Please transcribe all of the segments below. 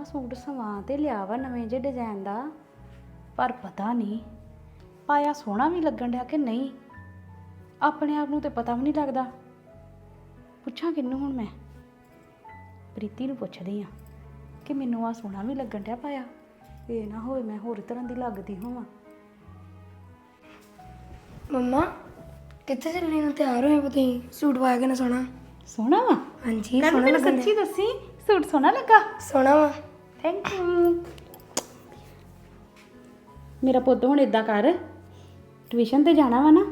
ਆਹ ਸੂਟ ਸਵਾ ਤੇ ਲਿਆ ਵਾ ਨਵੇਂ ਜਿਹੇ ਡਿਜ਼ਾਈਨ ਦਾ। ਪਰ ਪਤਾ ਨਹੀਂ ਪਾਇਆ ਸੋਹਣਾ ਵੀ ਲੱਗਣ ਡਿਆ ਕਿ ਨਹੀਂ? ਆਪਣੇ ਆਪ ਨੂੰ ਤੇ ਪਤਾ ਵੀ ਨਹੀਂ ਲੱਗਦਾ। ਪੁੱਛਾਂ ਕਿਹਨੂੰ ਹੁਣ ਮੈਂ? ਪ੍ਰੀਤੀ ਨੂੰ ਪੁੱਛਦੀ ਆ ਕਿ ਮੈਨੂੰ ਆ ਸੋਹਣਾ ਵੀ ਲੱਗਣ ਡਿਆ ਪਾਇਆ। ਇਹ ਨਾ ਹੋਵੇ ਮੈਂ ਹੋਰ ਤਰ੍ਹਾਂ ਦੀ ਲੱਗਦੀ ਹੋਵਾਂ। ਮੰਮਾ ਕਿੱਥੇ ਚੱਲਣੇ ਨੂੰ ਤਿਆਰ ਹੋਏ ਪਤਾ ਨਹੀਂ ਸੂਟ ਪਾਇਆ ਕਿ ਨਾ ਸੋਹਣਾ? ਸੋਹਣਾ ਵਾ? ਹਾਂਜੀ ਸੋਹਣਾ ਲੱਗਣ ਸੱਚੀ ਦੱਸੀ। ਸੂਟ ਸੋਹਣਾ ਲੱਗਾ? ਸੋਹਣਾ ਵਾ। ਥੈਂਕ ਯੂ ਮੇਰਾ ਪੁੱਤ ਹੁਣ ਇਦਾਂ ਕਰ ਟਿਊਸ਼ਨ ਤੇ ਜਾਣਾ ਵਾ ਨਾ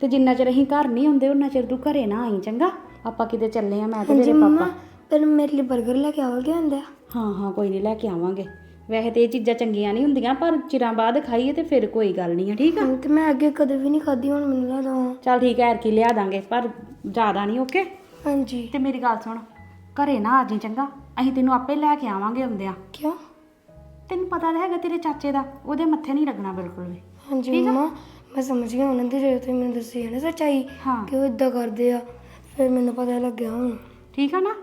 ਤੇ ਜਿੰਨਾ ਚਿਰ ਅਸੀਂ ਘਰ ਨਹੀਂ ਹੁੰਦੇ ਉਹਨਾਂ ਚਿਰ ਤੂੰ ਘਰੇ ਨਾ ਆਈ ਚੰਗਾ? ਆਪਾਂ ਕਿਤੇ ਚੱਲੇ ਆ ਮੈਂ ਤੇ ਹਾਂਜੀ ਮੇਰੇ ਮੰਮਾ ਪਾਪਾ ਪਰ ਮੇਰੇ ਲਈ 버ਗਰ ਲੈ ਕੇ ਆਓਗੇ ਹੁੰਦੇ ਹਾਂ ਹਾਂ ਕੋਈ ਨਹੀਂ ਲੈ ਕੇ ਆਵਾਂਗੇ। ਵੈਸੇ ਤੇ ਇਹ ਚੀਜ਼ਾਂ ਚੰਗੀਆਂ ਨਹੀਂ ਹੁੰਦੀਆਂ ਪਰ ਚਿਰਾਂ ਬਾਅਦ ਖਾਈਏ ਤੇ ਫਿਰ ਕੋਈ ਗੱਲ ਨਹੀਂ ਆ ਠੀਕ ਆ? ਤੇ ਮੈਂ ਅੱਗੇ ਕਦੇ ਵੀ ਨਹੀਂ ਖਾਧੀ ਹੁਣ ਮੈਨੂੰ ਲੱਗਦਾ ਵਾ। ਚੱਲ ਠੀਕ ਹੈ ਕੀ ਲਿਆ ਦਾਂਗੇ ਪਰ ਜ਼ਿਆਦਾ ਨਹੀਂ ਓਕੇ ਹਾਂਜੀ। ਤੇ ਮੇਰੀ ਗੱਲ ਸੁਣ ਘਰੇ ਨਾ ਆ ਜੀ ਚੰਗਾ। ਅਸੀਂ ਤੈਨੂੰ ਆਪੇ ਲੈ ਕੇ ਆਵਾਂਗੇ ਹੁੰਦਿਆਂ ਕਿਉਂ? ਤੈਨੂੰ ਪਤਾ ਤਾਂ ਹੈਗਾ ਤੇਰੇ ਚਾਚੇ ਦਾ ਉਹਦੇ ਮੱਥੇ ਨਹੀਂ ਲੱਗਣਾ ਬਿਲਕੁਲ ਵੀ। ਹਾਂਜੀ ਮੰਮਾ ਮੈਂ ਸਮਝ ਗਿਆ ਉਹਨਾਂ ਦੀ ਜਦੋਂ ਤੁਸੀਂ ਮੈਨੂੰ ਦੱਸੀ ਹੈ ਨਾ ਸੱਚਾਈ ਹਾਂ। ਕਿ ਉਹ ਇਦਾਂ ਕਰਦੇ ਆ ਫਿਰ ਮੈਨੂੰ ਪਤਾ ਲੱਗਿਆ ਹੁਣ। ਠੀਕ ਆ ਨਾ?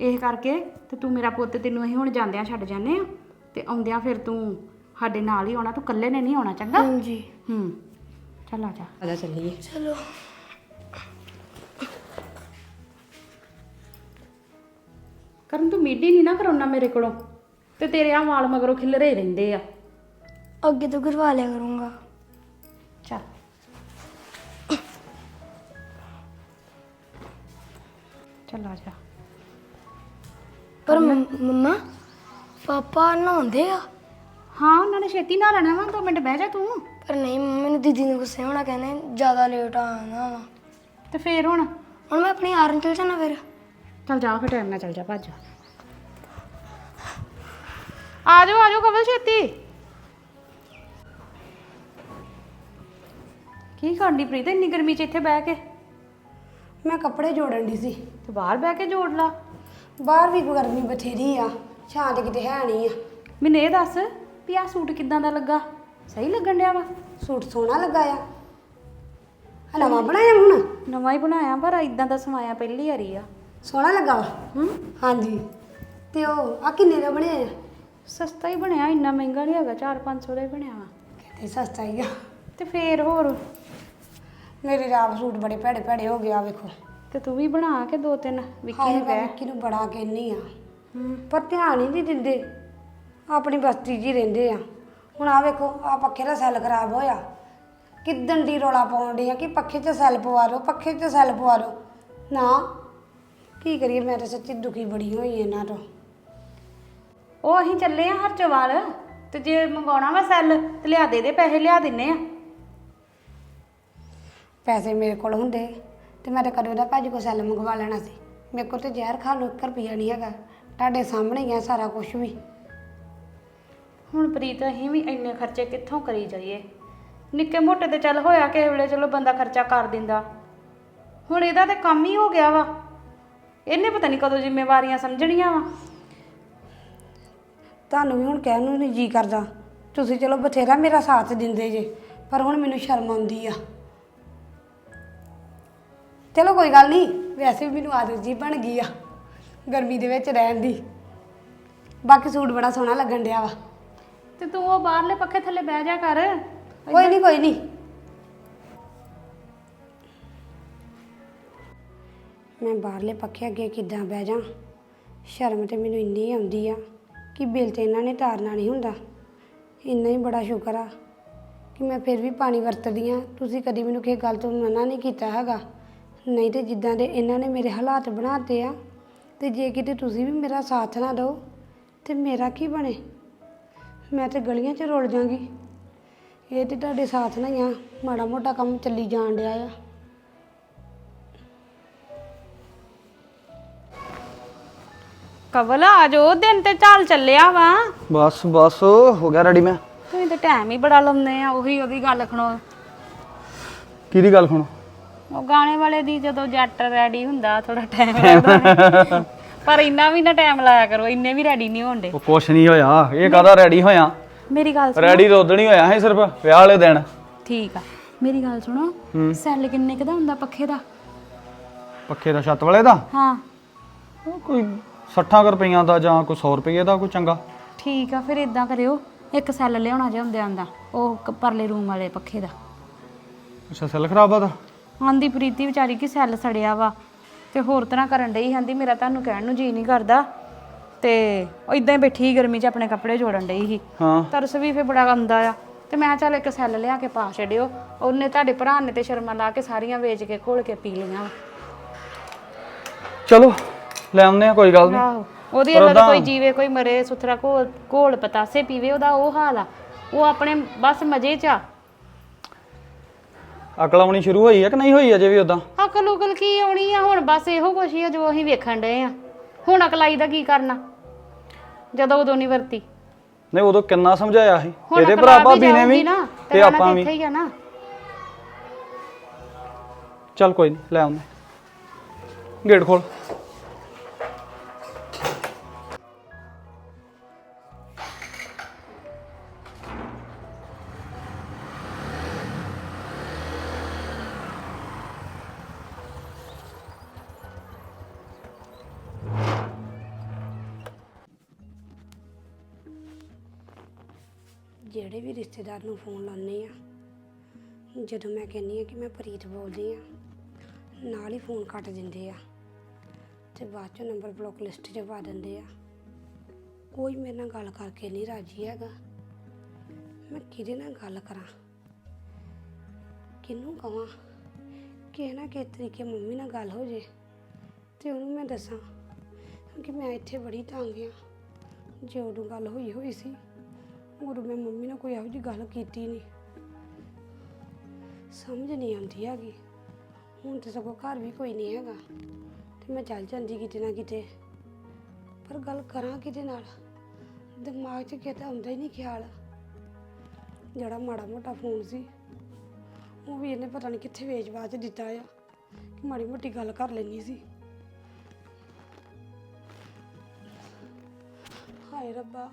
ਇਹ ਕਰਕੇ ਤੇ ਤੂੰ ਮੇਰਾ ਪੁੱਤ ਤੈਨੂੰ ਅਸੀਂ ਹੁਣ ਜਾਂਦਿਆਂ ਛੱਡ ਜਾਂਦੇ ਆ। ਤੇ ਆਉਂਦਿਆਂ ਫਿਰ ਤੂੰ ਸਾਡੇ ਨਾਲ ਹੀ ਆਉਣਾ ਤੂੰ ਇਕੱਲੇ ਨੇ ਨਹੀਂ ਆਉਣਾ ਚੰਗਾ? ਹਾਂਜੀ। ਹੂੰ। ਚੱਲ ਆ ਜਾ। ਆ ਜਾ ਚੱਲੀਏ। ਚਲੋ। ਕਰਨ ਤੂੰ ਮੀਡੀ ਨਹੀਂ ਨਾ ਕਰਾਉਣਾ ਮੇਰੇ ਕੋਲੋਂ। ਤੇ ਤੇਰੇ ਆ ਵਾਲ ਮਗਰੋਂ ਖਿਲਰੇ ਰਹਿੰਦੇ ਆ। ਅੱਗੇ ਤੋਂ ਕਰਵਾ ਲਿਆ ਕਰੂੰਗਾ। ਚੱਲ। ਚੱਲ ਆ ਜਾ। ਪਰ ਮੰਮ- ਮੰਮਾ ਪਾਪਾ ਨਹਾਉਂਦੇ ਆ। ਹਾਂ ਉਹਨਾਂ ਨੇ ਛੇਤੀ ਨਾਲ ਲੈਣਾ ਵਾ ਦੋ ਮਿੰਟ ਬਹਿ ਜਾ ਤੂੰ। ਪਰ ਨਹੀਂ ਮੰਮਾ ਮੈਨੂੰ ਦੀਦੀ ਨੂੰ ਗੁੱਸੇ ਹੋਣਾ ਕਹਿੰਦੇ ਜ਼ਿਆਦਾ ਲੇਟ ਆਣਾ ਵਾ। ਤੇ ਫੇਰ ਹੁਣ? ਹੁਣ ਮੈਂ ਆਪਣੀ ਆਰਨ ਚਲ ਜਾਣਾ ਫਿਰ। ਚੱਲ ਜਾ ਫਿਰ ਟਾਈਮ ਨਾਲ ਚੱਲ ਜਾ ਭੱਜ ਆ ਜਾਓ ਆ ਜਾਓ ਕਵਲ ਛੇਤੀ। ਕੀ ਕਰਨੀ ਪ੍ਰੀਤ ਇੰਨੀ ਗਰਮੀ 'ਚ ਇੱਥੇ ਬਹਿ ਕੇ? ਮੈਂ ਕੱਪੜੇ ਜੋੜਨ ਦੀ ਸੀ। ਤੇ ਬਾਹਰ ਬਹਿ ਕੇ ਜੋੜ ਲਾ। ਬਾਹਰ ਵੀ ਗਰਮੀ ਬਥੇਰੀ ਆ ਛਾਂ ਤੇ ਕਿਤੇ ਹੈ ਨਹੀਂ ਆ। ਮੈਨੂੰ ਇਹ ਦੱਸ ਵੀ ਆਹ ਸੂਟ ਕਿੱਦਾਂ ਦਾ ਲੱਗਾ? ਸਹੀ ਲੱਗਣ ਡਿਆ ਵਾ? ਸੂਟ ਸੋਹਣਾ ਲੱਗਾ ਆ। ਨਵਾਂ ਬਣਾਇਆ ਹੁਣ? ਨਵਾਂ ਹੀ ਬਣਾਇਆ ਪਰ ਇਦਾਂ ਦਾ ਸਮਾਇਆ ਪਹਿਲੀ ਵਾਰੀ ਆ। ਸੋਹਣਾ ਲੱਗਾ ਵਾ? ਹੂੰ। ਹਾਂਜੀ। ਤੇ ਉਹ ਆ ਕਿੰਨੇ ਦਾ ਬਣਿਆ ਆ? ਸਸਤਾ ਹੀ ਬਣਿਆ ਇੰਨਾ ਮਹਿੰਗਾ ਨਹੀਂ ਹੈਗਾ 4-500 ਦਾ ਹੀ ਬਣਿਆ ਵਾ। ਕਿਤੇ ਸਸਤਾ ਹੀ ਆ। ਤੇ ਫੇਰ ਹੋਰ? ਮੇਰੇ ਰਾਪ ਸੂਟ ਬੜੇ ਭੈੜੇ ਭੈੜੇ ਹੋ ਗਿਆ ਵੇਖੋ। ਤੇ ਤੂੰ ਵੀ ਬਣਾ ਕੇ ਦੋ ਤਿੰਨ ਵਿੱਕੀ ਹਾਏ ਨੂੰ ਮੈਂ ਕਹਿ। ਵਿੱਕੀ ਨੂੰ ਬੜਾ ਕਹਿੰਨੀ ਆ। ਹੂੰ। ਪਰ ਧਿਆਨ ਹੀ ਨਹੀਂ ਦਿੰਦੇ। ਆਪਣੀ ਬਸਤੀ 'ਚ ਹੀ ਰਹਿੰਦੇ ਆ। ਹੁਣ ਆ ਵੇਖੋ ਆ ਪੱਖੇ ਦਾ ਸੈੱਲ ਖਰਾਬ ਹੋਇਆ। ਕਿੱਦਣ ਦੀ ਰੋਲਾ ਪਾਉਣ ਡਈ ਆ ਕਿ ਪੱਖੇ 'ਚ ਸੈੱਲ ਪਵਾ ਲਓ ਪੱਖੇ 'ਚ ਸੈੱਲ ਪਵਾ ਲਓ ਨਾ। ਕੀ ਕਰੀਏ ਮੈਂ ਤਾਂ ਸੱਚੀ ਦੁਖੀ ਬੜੀ ਹੋਈ ਇਹਨਾਂ ਤੋਂ। ਉਹ ਅਸੀਂ ਚੱਲੇ ਆ ਹਰਚਵਾਲ ਤੇ ਜੇ ਮੰਗਾਉਣਾ ਵਾ ਸੈੱਲ ਤੇ ਲਿਆ ਦੇ ਦੇ ਪੈਸੇ ਲਿਆ ਦਿੰਨੇ ਆ। ਪੈਸੇ ਮੇਰੇ ਕੋਲ ਹੁੰਦੇ ਤੇ ਮੈਂ ਤਾਂ ਕਦੋਂ ਦਾ ਭਾਜੀ ਕੋ ਸੈੱਲ ਮੰਗਵਾ ਲੈਣਾ ਸੀ। ਮੇਰੇ ਕੋਲ ਤੇ ਜ਼ਹਿਰ ਖਾਣ ਨੂੰ 1 ਰੁਪਿਆ ਨਹੀਂ ਹੈਗਾ। ਤੁਹਾਡੇ ਸਾਹਮਣੇ ਹੀ ਆ ਸਾਰਾ ਕੁਝ ਵੀ। ਹੁਣ ਪ੍ਰੀਤ ਅਸੀਂ ਵੀ ਇੰਨੇ ਖਰਚੇ ਕਿੱਥੋਂ ਕਰੀ ਜਾਈਏ? ਨਿੱਕੇ ਮੋਟੇ ਤੇ ਚੱਲ ਹੋਇਆ ਕਿਸੇ ਵੇਲੇ ਚਲੋ ਬੰਦਾ ਖਰਚਾ ਕਰ ਦਿੰਦਾ। ਹੁਣ ਇਹਦਾ ਤੇ ਕੰਮ ਹੀ ਹੋ ਗਿਆ ਵਾ। ਇਹਨੇ ਪਤਾ ਨਹੀਂ ਕਦੋਂ ਜ਼ਿੰਮੇਵਾਰੀਆਂ ਸਮਝਣੀਆਂ ਵਾ। ਤੁਹਾਨੂੰ ਵੀ ਹੁਣ ਕਹਿਣ ਨੂੰ ਨਹੀਂ ਜੀ ਕਰਦਾ। ਤੁਸੀਂ ਚਲੋ ਬਥੇਰਾ ਮੇਰਾ ਸਾਥ ਦਿੰਦੇ ਜੇ ਪਰ ਹੁਣ ਮੈਨੂੰ ਸ਼ਰਮ ਆਉਂਦੀ ਆ। ਚਲੋ ਕੋਈ ਗੱਲ ਨਹੀਂ ਵੈਸੇ ਵੀ ਮੈਨੂੰ ਆਦਤ ਜੀ ਬਣ ਗਈ ਆ ਗਰਮੀ ਦੇ ਵਿੱਚ ਰਹਿਣ ਦੀ। ਬਾਕੀ ਸੂਟ ਬੜਾ ਸੋਹਣਾ ਲੱਗਣ ਡਿਆ ਵਾ। ਤੇ ਤੂੰ ਉਹ ਬਾਹਰਲੇ ਪੱਖੇ ਥੱਲੇ ਬਹਿ ਜਾ ਕਰ। ਕੋਈ ਨਹੀਂ ਕੋਈ ਨਹੀਂ। ਮੈਂ ਬਾਹਰਲੇ ਪੱਖੇ ਅੱਗੇ ਕਿੱਦਾਂ ਬਹਿ ਜਾ? ਸ਼ਰਮ ਤੇ ਮੈਨੂੰ ਇੰਨੀ ਆਉਂਦੀ ਆ ਕਿ ਬਿੱਲ ਤੇ ਇਹਨਾਂ ਨੇ ਤਾਰਨਾ ਨਹੀਂ ਹੁੰਦਾ। ਇੰਨਾ ਹੀ ਬੜਾ ਸ਼ੁਕਰ ਆ ਕਿ ਮੈਂ ਫਿਰ ਵੀ ਪਾਣੀ ਵਰਤਦੀ ਆ। ਤੁਸੀਂ ਕਦੀ ਮੈਨੂੰ ਕਿਸੇ ਗੱਲ ਤੋਂ ਮਨਾ ਨਹੀਂ ਕੀਤਾ ਹੈਗਾ। ਨਹੀਂ ਤੇ ਜਿੱਦਾਂ ਦੇ ਇਹਨਾਂ ਨੇ ਮੇਰੇ ਹਾਲਾਤ ਬਣਾਤੇ ਆ, ਤੇ ਜੇ ਕਿਤੇ ਤੁਸੀਂ ਵੀ ਮੇਰਾ ਸਾਥ ਨਾ ਦਿਓ, ਤੇ ਮੇਰਾ ਕੀ ਬਣੇ? ਮੈਂ ਤੇ ਗਲੀਆਂ 'ਚ ਰੁਲ ਜਾਵਾਂਗੀ ਇਹ ਤੇ ਤੁਹਾਡੇ ਸਾਥ ਨਾਲ ਹੀ ਆ। ਮਾੜਾ ਮੋਟਾ ਕੰਮ ਚੱਲੀ ਜਾਣ ਡਿਆ ਆ। ਕਵਲ ਆ ਜੋ ਦਿਨ ਤੇ ਚੱਲ ਚੱਲਿਆ ਵਾ। ਬਸ ਬਸ ਹੋ ਗਿਆ ਰੈਡੀ ਮੈਂ। ਤੁਸੀਂ ਤੇ ਟਾਈਮ ਹੀ ਬੜਾ ਲਾਉਂਦੇ ਆ ਉਹੀ ਉਹਦੀ ਗੱਲ ਖਣੋ। ਕਿਹਦੀ ਗੱਲ ਸੁਣ ਉਹ ਗਾਣੇ ਵਾਲੇ ਦੀ ਜਦੋਂ ਜੱਟ ਰੈਡੀ ਹੁੰਦਾ ਥੋੜਾ ਟਾਈਮ ਲੱਗਦਾ। ਪਰ ਇੰਨਾ ਵੀ ਨਾ ਟਾਈਮ ਲਾਇਆ ਕਰੋ ਇੰਨੇ ਵੀ ਰੈਡੀ ਨਹੀਂ ਹੁੰਦੇ ਉਹ ਕੁਛ ਨਹੀਂ ਹੋਇਆ ਇਹ ਕਾਹਦਾ ਰੈਡੀ ਹੋਇਆ? ਮੇਰੀ ਗੱਲ ਸੁਣੋ। ਰੈਡੀ ਤਾਂ ਹੀ ਹੋਇਆ ਸੀ ਸਿਰਫ ਵਿਆਹ ਵਾਲੇ ਦਿਨ। ਠੀਕ ਆ। ਮੇਰੀ ਗੱਲ ਸੁਣੋ ਸੈੱਲ ਕਿੰਨੇ ਕੁ ਦਾ ਹੁੰਦਾ ਪੱਖੇ ਦਾ? ਪੱਖੇ ਦਾ ਛੱਤ ਵਾਲੇ ਦਾ? ਹਾਂ। ਉਹ ਕੋਈ 60 ਕੁ ਰੁਪਈਆਂ ਦਾ ਜਾਂ ਕੋਈ 100 ਰੁਪਈਏ ਦਾ ਕੋਈ ਚੰਗਾ? ਠੀਕ ਆ ਫਿਰ ਇਦਾਂ ਕਰਿਓ ਇੱਕ ਸੈੱਲ ਲਿਆਉਣਾ ਜਿਹਾ ਹੁੰਦਿਆਂ ਦਾ ਉਹ ਕ- ਪਰਲੇ ਰੂਮ ਵਾਲੇ ਪੱਖੇ ਦਾ। ਅੱਛਾ ਸੈੱਲ ਖਰਾਬ ਆ ਦਾ ਆਂਦੀ ਪ੍ਰੀਤੀ ਵਿਚਾਰੀ ਕਿ ਸੈੱਲ ਸੜਿਆ ਵਾ ਤੇ ਹੋਰ ਤਰ੍ਹਾਂ ਕਰਨ ਡਈ ਆਂਦੀ ਮੇਰਾ ਤੁਹਾਨੂੰ ਕਹਿਣ ਨੂੰ ਜੀ ਨਹੀਂ ਕਰਦਾ ਤੇ ਉਹ ਇਦਾਂ ਹੀ ਬੈਠੀ ਸੀ ਗਰਮੀ 'ਚ ਆਪਣੇ ਕੱਪੜੇ ਜੋੜਨ ਡਈ ਸੀ। ਹਾਂ। ਤਰਸ ਵੀ ਫੇ ਬੜਾ ਆਉਂਦਾ ਆ ਤੇ ਮੈਂ ਚੱਲ ਇੱਕ ਸੈੱਲ ਲਿਆ ਕੇ ਪਾ ਛੱਡਿਓ ਉਹਨੇ ਤੁਹਾਡੇ ਭਰਾ ਨੇ ਤੇ ਸ਼ਰਮਾ ਲਾ ਕੇ ਸਾਰੀਆਂ ਵੇਚ ਕੇ ਘੋਲ ਕੇ ਪੀ ਲਈਆਂ। ਚਲੋ। ਲੈ ਆਉਂਦੇ ਆ ਕੋਈ ਗੱਲ ਨਹੀਂ। ਆਹੋ ਉਹਦੀ ਪਰ ਉੱਦਾਂ- ਕੋਈ ਜੀਵੇ ਕੋਈ ਮਰੇ ਸੁਥਰਾ ਘੋਲ ਘੋਲ ਪਤਾਸੇ ਪੀਵੇ ਉਹਦਾ ਉਹ ਹਾਲ ਆ। ਉਹ ਆਪਣੇ ਬਸ ਮਜ਼ੇ 'ਚ ਆ। ਅਕਲ ਆਉਣੀ ਸ਼ੁਰੂ ਹੋਈ ਆ ਕਿ ਨਹੀਂ ਹੋਈ ਅਜੇ ਵੀ ਉਦਾਂ ਅਕਲ ਉਕਲ ਕੀ ਆਉਣੀ ਆ? ਹੁਣ ਬਸ ਇਹੋ ਕੁਛ ਹੀ ਆ ਜੋ ਅਸੀਂ ਵੇਖਣ ਡਏ ਆ। ਹੁਣ ਅਕਲਾਈ ਦਾ ਕੀ ਕਰਨਾ? ਜਦੋਂ ਉਦੋਂ ਨਹੀਂ ਵਰਤੀ। ਨਹੀਂ ਉਦੋਂ ਕਿੰਨਾ ਸਮਝਾਇਆ ਸੀ। ਹੁਣ ਇਹਦੇ ਭਰਾ ਭਾਬੀ ਨੇ ਜਾਊਗੀ ਵੀ ਨਾ ਤੇ ਰਹਿਣਾ ਆਪਾਂ ਵੀ। ਇੱਥੇ ਹੀ ਆ ਨਾ। ਚੱਲ ਕੋਈ ਨਹੀਂ ਲੈ ਆਉਂਦੇ ਗੇਟ ਖੋਲ ਰਿਸ਼ਤੇਦਾਰ ਨੂੰ ਫੋਨ ਲਾਉਂਦੀ ਆ ਜਦੋਂ ਮੈਂ ਕਹਿੰਦੀ ਆ ਕਿ ਮੈਂ ਪ੍ਰੀਤ ਬੋਲਦੀ ਆ ਨਾਲ ਹੀ ਫੋਨ ਕੱਟ ਦਿੰਦੇ ਆ ਤੇ ਬਾਅਦ ਚੋਂ ਨੰਬਰ ਬਲੌਕ ਲਿਸਟ 'ਚ ਪਾ ਦਿੰਦੇ ਆ। ਕੋਈ ਮੇਰੇ ਨਾਲ ਗੱਲ ਕਰਕੇ ਨਹੀਂ ਰਾਜੀ ਹੈਗਾ। ਮੈਂ ਕਿਹਦੇ ਨਾਲ ਗੱਲ ਕਰਾਂ? ਕਿਹਨੂੰ ਕਹਾਂ ਕਿ ਨਾ ਕਿ ਤਰੀਕੇ ਮੰਮੀ ਨਾਲ ਗੱਲ ਹੋ ਜੇ ਤੇ ਉਹਨੂੰ ਮੈਂ ਦੱਸਾਂ ਕਿ ਮੈਂ ਇੱਥੇ ਬੜੀ ਤੰਗ ਆ। ਜੇ ਉਦੋਂ ਗੱਲ ਹੋਈ ਹੋਈ ਸੀ ਉਦੋਂ ਮੈਂ ਮੰਮੀ ਨਾਲ ਕੋਈ ਇਹੋ ਜਿਹੀ ਗੱਲ ਕੀਤੀ ਨਹੀਂ ਸਮਝ ਨਹੀਂ ਆਉਂਦੀ ਹੈਗੀ। ਹੁਣ ਤੇ ਸਗੋਂ ਘਰ ਵੀ ਕੋਈ ਨਹੀਂ ਹੈਗਾ। ਤੇ ਮੈਂ ਚੱਲ ਜਾਂਦੀ ਕਿਤੇ ਨਾ ਕਿਤੇ। ਪਰ ਗੱਲ ਕਰਾਂ ਕਿਤੇ ਨਾਲ? ਦਿਮਾਗ 'ਚ ਕਿਤੇ ਆਉਂਦਾ ਹੀ ਨਹੀਂ ਖਿਆਲ। ਜਿਹੜਾ ਮਾੜਾ ਮੋਟਾ ਫੋਨ ਸੀ, ਉਹ ਵੀ ਇਹਨੇ ਪਤਾ ਨਹੀਂ ਕਿੱਥੇ ਵੇਚ-ਵਾਚ ਦਿੱਤਾ ਆ। ਕਿ ਮਾੜੀ ਮੋਟੀ ਗੱਲ ਕਰ ਲੈਣੀ ਸੀ। ਹਾਏ ਰੱਬਾ।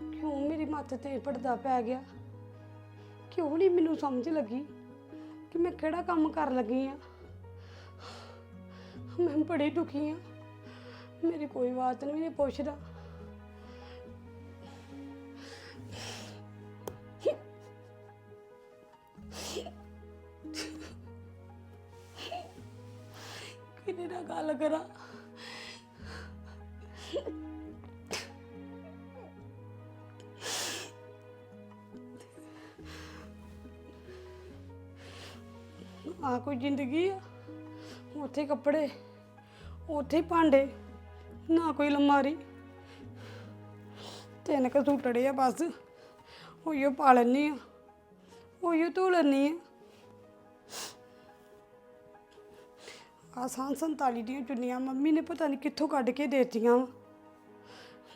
ਕਿਉਂ ਮੇਰੀ ਮੱਤ ਤੇ ਪੜਦਾ ਪੈ ਗਿਆ। ਕਿਉਂ ਨਹੀਂ ਮੈਨੂੰ ਸਮਝ ਲੱਗੀ ਕਿ ਮੈਂ ਕਿਹੜਾ ਕੰਮ ਕਰ ਲੱਗੀ ਆ? ਮੈਂ ਬੜੀ ਦੁਖੀ ਆ। ਮੇਰੀ ਕੋਈ ਬਾਤ ਨਹੀਂ ਨਹੀਂ ਪੁੱਛਦਾ। ਕੋਈ ਜ਼ਿੰਦਗੀ ਆ? ਉੱਥੇ ਕੱਪੜੇ, ਉੱਥੇ ਭਾਂਡੇ, ਨਾ ਕੋਈ ਲਮਾਰੀ ਤਿੰਨ ਕੁ ਸੂਟੜੇ ਆ ਬਸ, ਉਹੀਓ ਪਾ ਲੈਣੀ ਆ, ਉਹੀਓ ਧੋ ਲੈਣੀ ਆ। ਆਸਾਨ 47 ਦੀਆਂ ਚੁੰਨੀਆਂ ਮੰਮੀ ਨੇ ਪਤਾ ਨਹੀਂ ਕਿੱਥੋਂ ਕੱਢ ਕੇ ਦੇਤੀਆਂ ਵਾ।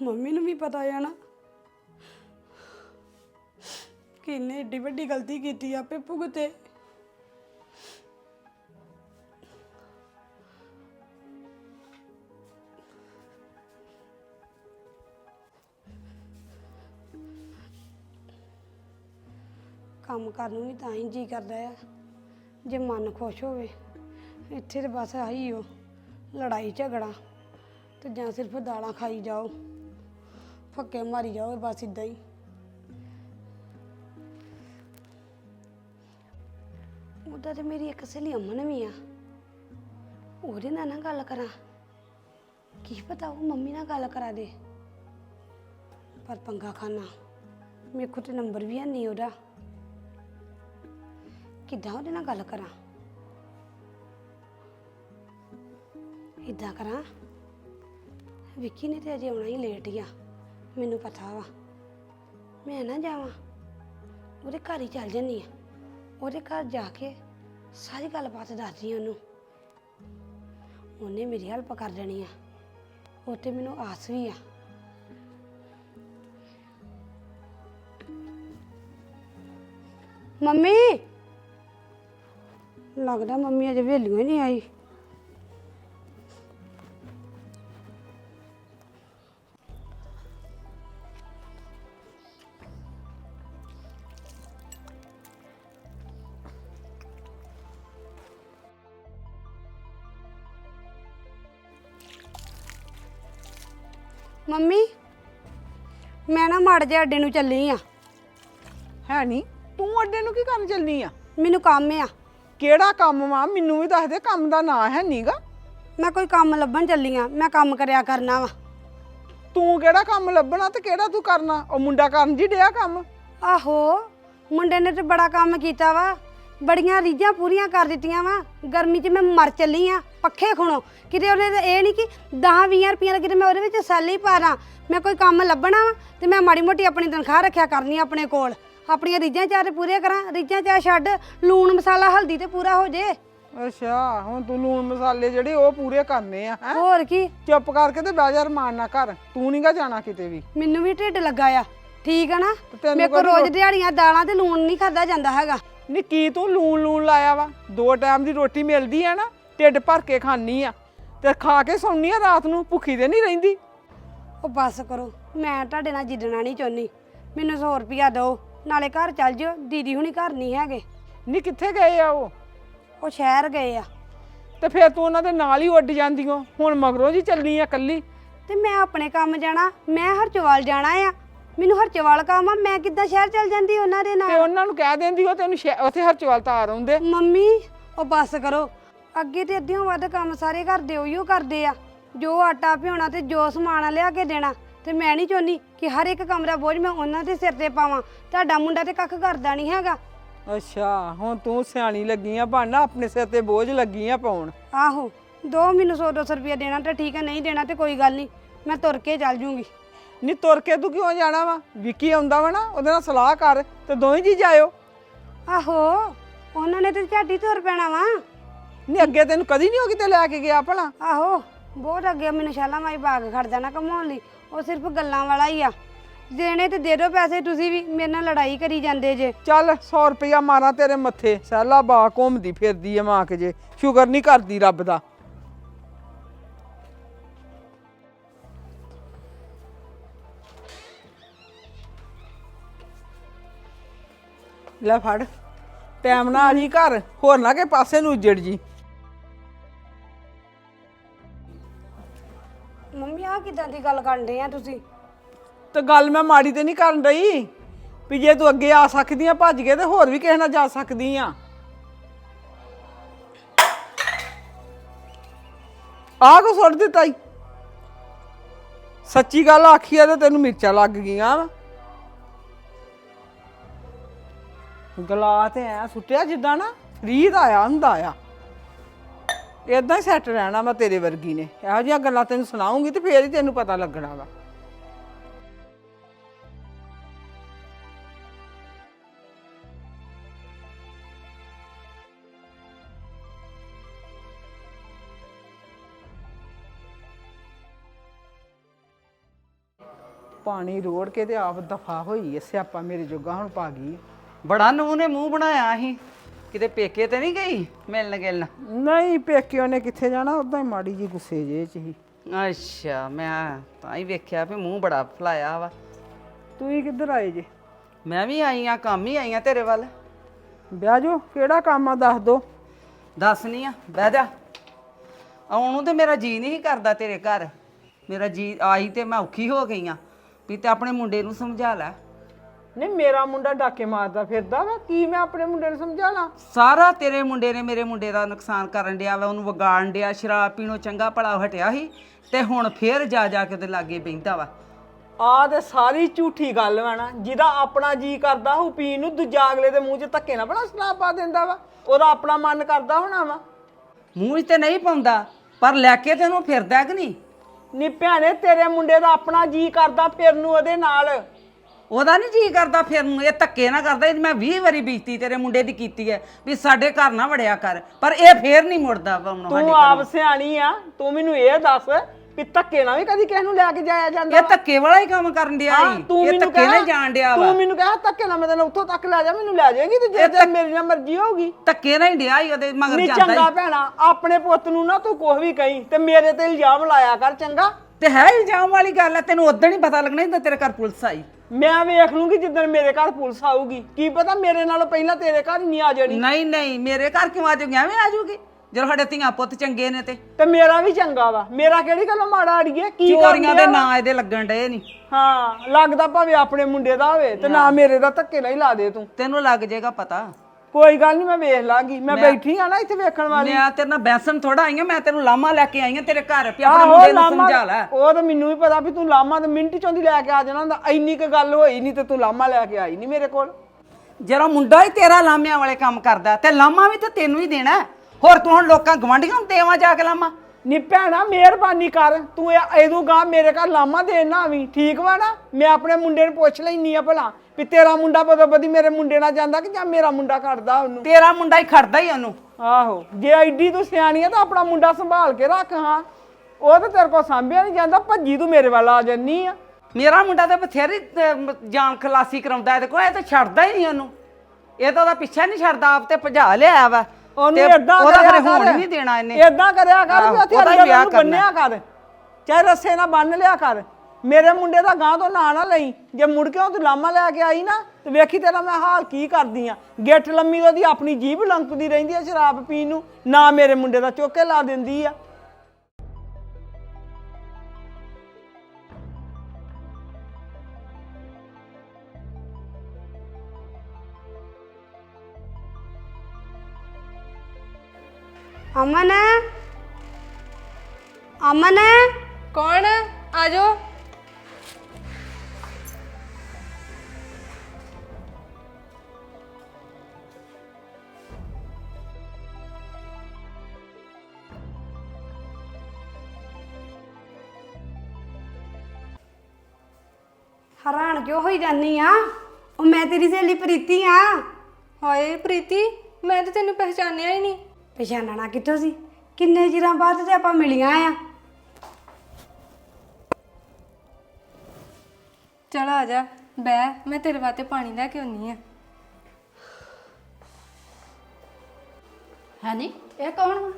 ਮੰਮੀ ਨੂੰ ਵੀ ਪਤਾ ਆ ਨਾ ਕਿੰਨੇ ਏਡੀ ਵੱਡੀ ਗਲਤੀ ਕੀਤੀ ਆਪੇ ਭੁਗਤੇ। ਕੰਮ ਕਰਨ ਨੂੰ ਵੀ ਤਾਂ ਹੀ ਜੀ ਕਰਦਾ ਆ। ਜੇ ਮਨ ਖੁਸ਼ ਹੋਵੇ, ਇੱਥੇ ਤੇ ਬਸ ਆਹੀ ਓ, ਲੜਾਈ ਝਗੜਾ ਤੇ ਜਾਂ ਸਿਰਫ ਦਾਲਾਂ ਖਾਈ ਜਾਓ, ਫੱਕੇ ਮਾਰੀ ਜਾਓ, ਬਸ ਇਦਾਂ ਹੀ। ਉਹਦਾ ਤੇ ਮੇਰੀ ਇੱਕ ਸਹੇਲੀ ਅਮਨ ਵੀ ਆ। ਉਹਦੇ ਨਾਲ ਨਾ ਗੱਲ ਕਰਾਂ। ਕੀ ਪਤਾ ਉਹ ਮੰਮੀ ਨਾਲ ਗੱਲ ਕਰਾ ਦੇ। ਪਰ ਪੰਗਾ ਖਾਨਾ। ਮੇਰੇ ਕੋਲ ਤੇ ਨੰਬਰ ਵੀ ਹੈ ਨਹੀਂ ਉਹਦਾ। ਕਿੱਦਾਂ ਉਹਦੇ ਨਾਲ ਗੱਲ ਕਰਾਂ? ਇਦਾਂ ਕਰਾਂ? ਵਿੱਕੀ ਨੇ ਤੇ ਅਜੇ ਆਉਣਾ ਹੀ ਲੇਟ ਹੀ ਆ, ਮੈਨੂੰ ਪਤਾ ਵਾ। ਮੈਂ ਨਾ ਜਾਵਾਂ, ਉਹਦੇ ਘਰ ਹੀ ਚੱਲ ਜੰਨੀ ਆ। ਉਹਦੇ ਘਰ ਜਾ ਕੇ ਸਾਰੀ ਗੱਲਬਾਤ ਦੱਸਦੀ ਆ ਉਹਨੂੰ। ਉਹਨੇ ਮੇਰੀ ਹੈਲਪ ਕਰ ਦੇਣੀ ਆ, ਉਹ ਤੇ ਮੈਨੂੰ ਆਸ ਵੀ ਆ। ਮੰਮੀ! ਲੱਗਦਾ ਮੰਮੀ ਅਜੇ ਵੇਲੀਓ ਹੀ ਨਹੀਂ ਆਈ। ਮੰਮੀ ਮੈਂ ਨਾ ਮੜ ਜੇ ਅੱਡੇ ਨੂੰ ਚੱਲੀ ਆ। ਹੈ ਨਹੀਂ ਤੂੰ ਅੱਡੇ ਨੂੰ ਕੀ ਕਰਨ ਚੱਲਨੀ ਆ? ਮੈਨੂੰ ਕੰਮ ਆ। ਕਿਹੜਾ ਕੰਮ ਵਾ? ਮੈਨੂੰ ਵੀ ਦੱਸ ਦੇ ਕੰਮ ਦਾ ਨਾਂ ਹੈ ਨਹੀਂਗਾ ਮੈਂ ਕੋਈ ਕੰਮ ਲੱਭਣ ਚੱਲੀ ਆ ਮੈਂ ਕੰਮ ਕਰਿਆ ਕਰਨਾ ਵਾ। ਤੂੰ ਕਿਹੜਾ ਕੰਮ ਲੱਭਣਾ ਤੇ ਕਿਹੜਾ ਤੂੰ ਕਰਨਾ? ਉਹ ਮੁੰਡਾ ਕਰਨ ਜੀ ਡਿਆ ਕੰਮ। ਆਹੋ ਮੁੰਡੇ ਨੇ ਤੇ ਬੜਾ ਕੰਮ ਕੀਤਾ ਵਾ। ਬੜੀਆਂ ਰੀਝਾਂ ਪੂਰੀਆਂ ਕਰ ਦਿੱਤੀਆਂ ਵਾ। ਗਰਮੀ 'ਚ ਮੈਂ ਮਰ ਚੱਲੀ ਆ ਪੱਖੇ ਖੁਣੋ। ਕਿਤੇ ਉਹਨੇ ਤਾਂ ਇਹ ਨਹੀਂ ਕਿ 10-20 ਰੁਪਈਆ ਲੱਗੇ ਤੇ ਮੈਂ ਉਹਦੇ ਵਿੱਚ ਸੈਲੀ ਪਾ ਦਾਂ ਮੈਂ ਕੋਈ ਕੰਮ ਲੱਭਣਾ ਵਾ ਤੇ ਮੈਂ ਮਾੜੀ ਮੋਟੀ ਆਪਣੀ ਤਨਖਾਹ ਰੱਖਿਆ ਕਰਨੀ ਆ ਆਪਣੇ ਕੋਲ। ਆਪਣੀਆਂ ਰੀਝਾਂ ਚਾਹ ਤੇ ਪੂਰੀਆਂ ਕਰਾਂ ਰੀਝਾਂ ਚਾਹ ਛੱਡ ਲੂਣ ਮਸਾਲਾ ਹਲਦੀ ਤੇ ਪੂਰਾ ਹੋ ਜੇ। ਅੱਛਾ ਹੁਣ ਤੂੰ ਲੂਣ ਮਸਾਲੇ ਜਿਹੜੇ ਉਹ ਪੂਰੇ ਕਰਨੇ ਆ ਹੈਂ? ਹੋਰ ਕੀ? ਚੁੱਪ ਕਰਕੇ ਤੇ ਬਹਿ ਜਾ ਰਮਾਨ ਨਾ ਕਰ ਤੂੰ ਨਹੀਂਗਾ ਜਾਣਾ ਕਿਤੇ ਵੀ। ਮੈਨੂੰ ਵੀ ਢਿੱਡ ਲੱਗਾ ਆ ਠੀਕ ਆ ਨਾ? ਤੈਨੂੰ ਮੇਰੇ ਕੋਲ ਰੋਜ਼ ਦਿਹਾੜੀਆਂ ਦਾਲਾਂ ਤੇ ਲੂਣ ਨਹੀਂ ਖਾਦਾ ਜਾਂਦਾ ਹੈਗਾ। ਨੀ ਕੀ ਤੂੰ ਲੂਣ ਲੂਣ ਲਾਇਆ ਵਾ? ਦੋ ਟਾਈਮ ਦੀ ਰੋਟੀ ਮਿਲਦੀ ਆ ਨਾ ਢਿੱਡ ਭਰ ਕੇ ਖਾਣੀ ਆ। ਤੇ ਖਾ ਕੇ ਸੌਂਨੀ ਆ ਰਾਤ ਨੂੰ ਭੁੱਖੀ ਤੇ ਨਹੀਂ ਰਹਿੰਦੀ? ਉਹ ਬੱਸ ਕਰੋ ਮੈਂ ਤੁਹਾਡੇ ਨਾਲ ਜਿੱਦਣਾ ਨਹੀਂ ਚਾਹੁੰਦੀ। ਮੈਨੂੰ 100 ਰੁਪਿਆ ਦਿਓ। ਨਾਲੇ ਘਰ ਚੱਲ ਜਿਓ ਦੀਦੀ ਹੁਣੀ ਘਰ ਨਹੀਂ ਹੈਗੇ। ਨੀ ਕਿੱਥੇ ਗਏ ਆ ਉਹ? ਉਹ ਸ਼ਹਿਰ ਗਏ ਆ। ਤੇ ਫਿਰ ਤੂੰ ਉਹਨਾਂ ਦੇ ਨਾਲ ਹੀ ਉੱਡ ਜਾਂਦੀ ਓ। ਹੁਣ ਮਗਰੋਂ ਜੀ ਚੱਲਣੀ ਆ ਕੱਲੀ ਤੇ ਮੈਂ ਆਪਣੇ ਕੰਮ ਜਾਣਾ ਮੈਂ ਹਰਚਵਾਲ ਜਾਣਾ ਆ। ਮੈਨੂੰ ਹਰਚਵਾਲ ਕੰਮ ਆ ਮੈਂ ਕਿੱਦਾਂ ਸ਼ਹਿਰ ਚੱਲ ਜਾਂਦੀ ਉਹਨਾਂ ਦੇ ਤੇ ਨਾਲ? ਉਹਨਾਂ ਨੂੰ ਕਹਿ ਦਿੰਦੀ ਉਹ ਤੈਨੂੰ ਸ਼ਹਿ- ਉੱਥੇ ਹਰਚਵਾਲ ਤਾਰ ਆਉਂਦੇ ਮੰਮੀ ਉਹ ਬੱਸ ਕਰੋ। ਅੱਗੇ ਤੇ ਅੱਧਿਓਂ ਵੱਧ ਕੰਮ ਸਾਰੇ ਘਰ ਦੇ ਉਹੀਓ ਕਰਦੇ ਆ। ਜੋ ਆਟਾ ਭਿਉਣਾ ਤੇ ਜੋ ਸਮਾਨ ਲਿਆ ਕੇ ਦੇਣਾ। ਤੇ ਮੈਂ ਨਹੀਂ ਚਾਹੁੰਦੀ ਕਿ ਹਰ ਇੱਕ ਕਮਰਾ ਬੋਝ ਮੈਂ ਉਹਨਾਂ ਦੇ ਸਿਰ ਤੇ ਪਾਵਾਂ। ਤੁਹਾਡਾ ਮੁੰਡਾ ਤੇ ਕੱਖ ਕਰਦਾ ਨਹੀਂ ਹੈਗਾ। ਅੱਛਾ ਹੁਣ ਤੂੰ ਸਿਆਣੀ ਲੱਗੀ ਆ ਬਣਨਾ ਆਪਣੇ ਸਿਰ ਤੇ ਬੋਝ ਲੱਗੀ ਆ ਪਾਉਣ। ਆਹੋ ਦੋ ਮੈਨੂੰ 100 200 ਰੁਪਇਆ ਦੇਣਾ ਤਾਂ ਠੀਕ ਹੈ ਨਹੀਂ ਦੇਣਾ ਤੇ ਕੋਈ ਗੱਲ ਨਹੀਂ ਮੈਂ ਤੁਰ ਕੇ ਚੱਲ ਜੂੰਗੀ। ਨੀ ਤੁਰ ਕੇ ਤੂੰ ਕਿਉਂ ਜਾਣਾ ਵਾ? ਵਿੱਕੀ ਆਉਂਦਾ ਵਾ ਨਾ ਉਹਦੇ ਨਾਲ ਸਲਾਹ ਕਰ ਤੇ ਦੋਵੇਂ ਜੀ ਜਾਇਓ। ਆਹੋ ਉਹਨਾਂ ਨੇ ਤੇ ਝਾਟੀ ਤੁਰ ਪੈਣਾ ਵਾ। ਨੀ ਅੱਗੇ ਤੈਨੂੰ ਕਦੀ ਨਹੀਂ ਉਹ ਕਿਤੇ ਲੈ ਕੇ ਗਿਆ ਭਲਾ। ਆਹੋ ਬਹੁਤ ਅੱਗੇ ਮੈਨੂੰ ਸ਼ਾਲਾ ਮਾਈ ਬਾਗ ਖੜਦਾ ਨਾ ਕਮਾਉਣ ਲਈ। ਉਹ ਸਿਰਫ ਗੱਲਾਂ ਵਾਲਾ ਹੀ ਆ। ਦੇਣੇ ਤੇ ਦੇ ਦਿਓ ਪੈਸੇ, ਤੁਸੀਂ ਵੀ ਮੇਰੇ ਨਾਲ ਲੜਾਈ ਕਰੀ ਜਾਂਦੇ ਜੇ। ਚੱਲ 100 ਰੁਪਇਆ ਮਾਰਾਂ ਤੇਰੇ ਮੱਥੇ। ਸਹਿਲਾ ਬਾ ਘੁੰਮਦੀ ਫਿਰਦੀ ਆ ਮਾਂ ਕੇ ਜੇ। ਸ਼ੁਕਰ ਨਹੀਂ ਕਰਦੀ ਰੱਬ ਦਾ। ਲੈ ਫੜ, ਟਾਈਮ ਨਾਲ ਆ ਜੀ ਘਰ। ਹੋਰ ਨਾ ਕਿ ਪਾਸੇ ਨੂੰ ਉੱਜੜ ਜੀ। ਆ ਕਿਦਾਂ ਦੀ ਗੱਲ ਕਰਦੇ ਆ ਤੁਸੀਂ? ਤੇ ਗੱਲ ਮੈਂ ਮਾੜੀ ਤੇ ਨਹੀਂ ਕਰਨ ਰਹੀ ਵੀ ਜੇ ਤੂੰ ਅੱਗੇ ਆ ਸਕਦੀ ਆ, ਭੱਜ ਕੇ ਤੇ ਹੋਰ ਵੀ ਕਿਸੇ ਨਾਲ ਜਾ ਸਕਦੀ ਆ। ਆ ਕੋ ਸੁੱਟ ਦਿੱਤਾ ਈ। ਸੱਚੀ ਗੱਲ ਆਖੀ ਆ ਤੇ ਤੈਨੂੰ ਮਿਰਚਾਂ ਲੱਗ ਗਈਆਂ ਵਾ। ਗਲਾ ਤੇ ਐ ਸੁੱਟਿਆ ਜਿੱਦਾਂ ਨਾ ਰੀਤ ਆਇਆ, ਹੁੰਦਾ ਆ। ਇਦਾਂ ਹੀ ਸੈੱਟ ਰਹਿਣਾ ਮੈਂ ਤੇਰੇ ਵਰਗੀ ਨੇ। ਇਹੋ ਜਿਹੀਆਂ ਗੱਲਾਂ ਤੈਨੂੰ ਸੁਣਾਉਂਗੀ ਤੇ ਫੇਰ ਹੀ ਤੈਨੂੰ ਪਤਾ ਲੱਗਣਾ ਵਾ। ਪਾਣੀ ਰੋੜ ਕੇ ਤੇ ਆਪ ਦਫਾ ਹੋਈ ਐ, ਸਿਆਪਾ ਮੇਰੇ ਜੋਗਾ ਹੁਣ ਪਾ ਗਈ ਬੜਾ ਨੂੰ ਨੇ ਮੂੰਹ ਬਣਾਇਆ ਸੀ। ਕਿਤੇ ਪੇਕੇ ਤੇ ਨਹੀਂ ਗਈ ਮਿਲਣ ਗਿਲਣ? ਨਹੀਂ ਪੇਕਿਓ ਨੇ ਕਿੱਥੇ ਜਾਣਾ? ਉਦਾਂ ਹੀ ਮਾੜੀ ਜੀ ਗੁੱਸੇ ਜੇ ਚ ਹੀ। ਅੱਛਾ ਮੈਂ ਤਾਂ ਹੀ ਵੇਖਿਆ ਵੀ ਮੂੰਹ ਬੜਾ ਫਲਾਇਆ ਵਾ। ਤੁਸੀਂ ਕਿੱਧਰ ਆਏ ਜੇ? ਮੈਂ ਵੀ ਆਈ ਆ ਕੰਮ ਹੀ ਆਈ ਆ ਤੇਰੇ ਵੱਲ। ਵਿਆਹ ਜੋ ਕਿਹੜਾ ਕੰਮ ਆ ਦੱਸ ਦੋ। ਦੱਸ ਨਹੀਂ ਆ ਬਹਿ ਜਾ। ਆਉਣ ਨੂੰ ਤੇ ਮੇਰਾ ਜੀ ਨਹੀਂ ਕਰਦਾ ਤੇਰੇ ਘਰ। ਮੇਰਾ ਜੀ ਆਈ ਤੇ ਮੈਂ ਔਖੀ ਹੋ ਗਈ ਆ ਵੀ ਤੇ ਆਪਣੇ ਮੁੰਡੇ ਨੂੰ ਸਮਝਾ ਲੈ। ਨਹੀਂ ਮੇਰਾ ਮੁੰਡਾ ਡਾਕੇ ਮਾਰਦਾ ਫਿਰਦਾ ਵਾ ਕੀ ਮੈਂ ਆਪਣੇ ਮੁੰਡੇ ਨੂੰ ਸਮਝਾਣਾ ਸਾਰਾ ਤੇਰੇ ਮੁੰਡੇ ਨੇ ਮੇਰੇ ਮੁੰਡੇ ਦਾ ਨੁਕਸਾਨ ਕਰਨ ਡਿਆ ਵਾ ਉਹਨੂੰ ਵਿਗਾੜਨ ਡਿਆ ਸ਼ਰਾਬ ਪੀਣੋਂ ਚੰਗਾ ਭਲਾ ਹਟਿਆ ਸੀ ਤੇ ਹੁਣ ਫੇਰ ਜਾ ਜਾ ਕੇ ਉਹਦੇ ਲਾਗੇ ਬੈਂਦਾ ਵਾ। ਆ ਤੇ ਸਾਰੀ ਝੂਠੀ ਗੱਲ ਵਾ ਨਾ ਜਿਹਦਾ ਆਪਣਾ ਜੀ ਕਰਦਾ ਹੋ ਪੀਣ ਨੂੰ ਦੂਜਾ ਅਗਲੇ ਦੇ ਮੂੰਹ 'ਚ ਧੱਕੇ ਨਾ ਬਣਾ ਸ਼ਰਾਬ ਪਾ ਦਿੰਦਾ ਵਾ ਉਹਦਾ ਆਪਣਾ ਮਨ ਕਰਦਾ ਹੋਣਾ ਵਾ। ਮੂੰਹ 'ਚ ਤੇ ਨਹੀਂ ਪਾਉਂਦਾ ਪਰ ਲੈ ਕੇ ਤੇ ਉਹਨੂੰ ਫਿਰਦਾ ਕਿ ਨਹੀਂ? ਨੀ ਭੈਣੇ ਤੇਰੇ ਮੁੰਡੇ ਦਾ ਆਪਣਾ ਜੀ ਕਰਦਾ ਫਿਰਨ ਨੂੰ ਉਹਦੇ ਨਾਲ। ਉਹਦਾ ਨਹੀਂ ਜੀ ਕਰਦਾ ਫਿਰ ਨੂੰ ਇਹ ਧੱਕੇ ਨਾ ਕਰਦਾ ਇਹ ਮੈਂ 20 ਵਾਰੀ ਬੀਤੀ ਤੇਰੇ ਮੁੰਡੇ ਦੀ ਕੀਤੀ ਹੈ ਵੀ ਸਾਡੇ ਘਰ ਨਾ ਵੜਿਆ ਕਰ ਪਰ ਇਹ ਫੇਰ ਨਹੀਂ ਮੁੜਦਾ ਹੁਣ ਸਾਡੇ ਤੂੰ ਆਪ ਸਿਆਣੀ ਆ ਤੂੰ ਮੈਨੂੰ ਇਹ ਦੱਸ ਵੀ ਧੱਕੇ ਨਾਲ ਵੀ ਕਦੀ ਕਿਸੇ ਨੂੰ ਲੈ ਕੇ ਜਾਇਆ ਜਾਂਦਾ ਇਹ ਧੱਕੇ ਵਾਲਾ ਹੀ ਕੰਮ ਕਰਨ ਡਿਆ ਹਾਂ, ਈ। ਤੂੰ ਇਹ ਮੈਨੂੰ ਧੱਕੇ ਕਹਿ ਨਾਲ ਜਾਣ ਡਿਆ ਵਾ। ਤੂੰ ਮੈਨੂੰ ਕਹਿ ਧੱਕੇ ਨਾਲ ਮੈਂ ਤੈਨੂੰ ਉੱਥੋਂ ਤੱਕ ਲੈ ਜਾ ਮੈਨੂੰ ਲੈ ਜਾਏਗੀ ਤੇ ਜੇ ਤੇ ਮੇਰੀ ਨਾਲ ਮਰਜ਼ੀ ਹੋਊਗੀ। ਧੱਕੇ ਨਾਲ ਹੀ ਡਿਆ ਈ ਉਹਦੇ ਮਗਰ ਨਹੀਂ ਜਾਂਦਾ ਚੰਗਾ ਈ। ਭੈਣਾ ਆਪਣੇ ਪੁੱਤ ਨੂੰ ਨਾ ਤੂੰ ਕੁਝ ਵੀ ਕਹੀਂ ਤੇ ਮੇਰੇ ਤੇ ਇਲਜ਼ਾਮ ਲਾਇਆ ਕਰ ਚੰਗਾ। ਤੇ ਹੈ ਇਲਜ਼ਾਮ ਵਾਲੀ ਗੱਲ ਹੈ ਤੈਨੂੰ ਉਦੋਂ ਹੀ ਪਤਾ ਲੱਗਣਾ ਜਦੋਂ ਤੇਰੇ ਘਰ ਪੁਲਿਸ ਆਈ। ਮੈਂ ਵੇਖ ਲੂੰਗੀ ਜਿੱਦਣ ਮੇਰੇ ਘਰ ਪੁਲਿਸ ਆਊਗੀ। ਕੀ ਪਤਾ ਮੇਰੇ ਨਾਲੋਂ ਪਹਿਲਾਂ ਤੇਰੇ ਘਰ ਹੀ ਨਹੀਂ ਆ ਜਾਣੀ। ਨਹੀਂ ਨਹੀਂ ਮੇਰੇ ਘਰ ਕਿਉਂ ਆ ਜਾਊਗੀ? ਐਵੇਂ ਆ ਜਾਊਗੀ? ਜਦੋਂ ਸਾਡੇ ਧੀਆਂ ਪੁੱਤ ਚੰਗੇ ਨੇ ਤੇ। ਤੇ ਮੇਰਾ ਵੀ ਚੰਗਾ ਵਾ। ਮੇਰਾ ਕਿਹੜੀ ਗੱਲੋਂ ਮਾੜਾ ਅੜੀਏ? ਕੀ ਚੋਰੀਆਂ ਦੇ? ਨਾਂ? ਇਹਦੇ ਲੱਗਣ ਡਏ ਨਹੀਂ ਹਾਂ ਲੱਗਦਾ ਭਾਵੇਂ ਆਪਣੇ ਮੁੰਡੇ ਦਾ ਹੋਵੇ ਤੇ ਨਾ ਮੇਰੇ ਦਾ ਧੱਕੇ ਨਾਲ ਹੀ ਲਾ ਦੇ ਤੂੰ। ਤੈਨੂੰ ਲੱਗ ਜਾਏਗਾ ਪਤਾ। ਕੋਈ ਗੱਲ ਨਹੀਂ ਮੈਂ ਵੇਖ ਲਾਂਗੀ। ਮੈਂ ਬੈਠੀ ਆ ਨਾ ਇੱਥੇ ਵੇਖਣ ਵਾਲੀ। ਮੈਂ ਤੇਰੇ ਨਾਲ ਬੈਸਨ ਥੋੜਾ ਆਈ ਆ ਮੈਂ ਤੈਨੂੰ ਲਾਮਾ ਲੈ ਕੇ ਆਈ ਆ ਤੇਰੇ ਘਰ ਵੀ ਆਪਣੇ ਮੁੰਡੇ ਨੂੰ ਸਮਝਾ ਲੈ। ਉਹ ਤਾਂ ਮੈਨੂੰ ਵੀ ਪਤਾ ਵੀ ਤੂੰ ਲਾਮਾ ਤੇ ਮਿੰਟ ਚੋਂ ਦੀ ਲੈ ਕੇ ਆ ਜਾਣਾ ਹੁੰਦਾ। ਇੰਨੀ ਕੁ ਗੱਲ ਹੋਈ ਨਹੀਂ ਤੇ ਤੂੰ ਲਾਮਾ ਲੈ ਕੇ ਆਈ ਨਹੀਂ ਮੇਰੇ ਕੋਲ। ਜਿਹੜਾ ਮੁੰਡਾ ਹੀ ਤੇਰਾ ਲਾਮਿਆਂ ਵਾਲੇ ਕੰਮ ਕਰਦਾ ਤੇ ਲਾਮਾ ਵੀ ਤੇ ਤੈਨੂੰ ਹੀ ਦੇਣਾ। ਹੋਰ ਤੂੰ ਹੁਣ ਲੋਕਾਂ ਗਵਾਂਢੀਆਂ ਨੂੰ ਦੇਵਾਂ ਜਾ ਕੇ ਲਾਮਾ? ਨੀ ਭੈਣਾ ਮਿਹਰਬਾਨੀ ਕਰ। ਤੂੰ ਇਹ ਇਹਦੋਂ ਗਾ ਮੇਰੇ ਘਰ ਲਾਮਾ ਦੇਣ ਨਾ ਆਵੀਂ। ਠੀਕ ਵਾ ਨਾ? ਮੈਂ ਆਪਣੇ ਮੁੰਡੇ ਨੂੰ ਪੁੱਛ ਲੈਣੀ ਆ ਭਲਾ ਵੀ ਤੇਰਾ ਮੁੰਡਾ ਬਦੋ ਬਦੀ ਮੇਰੇ ਮੁੰਡੇ ਨਾਲ ਜਾਂਦਾ ਕਿ ਜਾਂ ਮੇਰਾ ਮੁੰਡਾ ਕੱਢਦਾ ਉਹਨੂੰ? ਤੇਰਾ ਮੁੰਡਾ ਹੀ ਖੜਦਾ ਹੀ ਉਹਨੂੰ। ਆਹੋ ਜੇ ਐਡੀ ਤੂੰ ਸਿਆਣੀ ਆ ਤਾਂ ਆਪਣਾ ਮੁੰਡਾ ਸੰਭਾਲ ਕੇ ਰੱਖ ਹਾਂ। ਉਹ ਤਾਂ ਤੇਰੇ ਕੋਲ ਸਾਂਭਿਆ ਨਹੀਂ ਜਾਂਦਾ ਭੱਜੀ ਤੂੰ ਮੇਰੇ ਵੱਲ ਆ ਜੰਨੀ ਆ। ਮੇਰਾ ਮੁੰਡਾ ਤਾਂ ਬਥੇਰੀ ਅਹ, ਜਾਨ ਖਲਾਸੀ ਕਰਾਉਂਦਾ ਇਹਦੇ ਕੋਲ ਇਹ ਤਾਂ ਛੱਡਦਾ ਹੀ ਨਹੀਂ ਉਹਨੂੰ। ਇਹ ਤਾਂ ਉਹਦਾ ਪਿੱਛਾ ਨਹੀਂ ਛੱਡਦਾ ਆਪ ਤੇ ਭਜਾ ਲਿਆ ਵਾ। ਉਹਨੂੰ ਏਦਾਂ ਉਹਦਾ ਕਰਿਆ ਫਿਰ ਕਰ। ਹੋਣ ਨਹੀਂ ਦੇਣਾ ਇਹਨੇ। ਏਦਾਂ ਕਰਿਆ ਕਰ ਵੀ ਆਹੋ, ਉੱਥੇ ਉਹਦਾ ਹੀ ਅੜੀਆਂ ਵਿਆਹ ਨੂੰ ਕਰਨਾ। ਬੰਨਿਆ ਕਰ ਚਾਹੇ ਰੱਸੇ ਨਾਲ ਬੰਨ ਲਿਆ ਕਰ। ਮੇਰੇ ਮੁੰਡੇ ਦਾ ਗਾਂ ਤੋਂ ਨਾਂ ਨਾ ਲਈ। ਜੇ ਮੁੜ ਕੇ ਉਹ ਤੂੰ ਲਾਮਾ ਲੈ ਕੇ ਆਈ ਨਾ ਤੇ ਵੇਖੀ ਤੇਰਾ ਮੈਂ ਹਾਲ ਕੀ ਕਰਦੀ ਆ। ਗਿੱਠ ਲੰਮੀ ਉਹਦੀ ਆਪਣੀ ਜੀਭ ਲੰਕਦੀ ਰਹਿੰਦੀ ਆ ਸ਼ਰਾਬ ਪੀਣ ਨੂੰ। ਨਾ ਮੇਰੇ ਮੁੰਡੇ ਦਾ ਚੁੱਕ ਲਾ ਦਿੰਦੀ ਆ। ਅਮਨ? ਅਮਨ? ਕੌਣ? ਆ ਜਾਓ ਹੈਰਾਨ ਕਿਉਂ ਹੋਈ ਜਾਨੀ ਆ? ਉਹ ਮੈਂ ਤੇਰੀ ਸਹੇਲੀ ਪ੍ਰੀਤੀ ਆ। ਹਾਏ ਪ੍ਰੀਤੀ ਮੈਂ ਤਾਂ ਤੈਨੂੰ ਪਹਿਚਾਨਿਆ ਹੀ ਨਹੀਂ। ਪਛਾਣਨਾ ਕਿੱਥੋਂ ਸੀ? ਕਿੰਨੇ ਚਿਰਾਂ ਬਾਅਦ ਤੇ ਆਪਾਂ ਮਿਲੀਆਂ ਆ? ਚਲ ਆ ਜਾ ਬਹਿ ਮੈਂ ਤੇਰੇ ਵਾਸਤੇ ਪਾਣੀ ਲੈ ਕੇ ਆਉਣੀ ਆ ਹੈ। ਨਹੀਂ ਇਹ ਕੌਣ ਵਾ?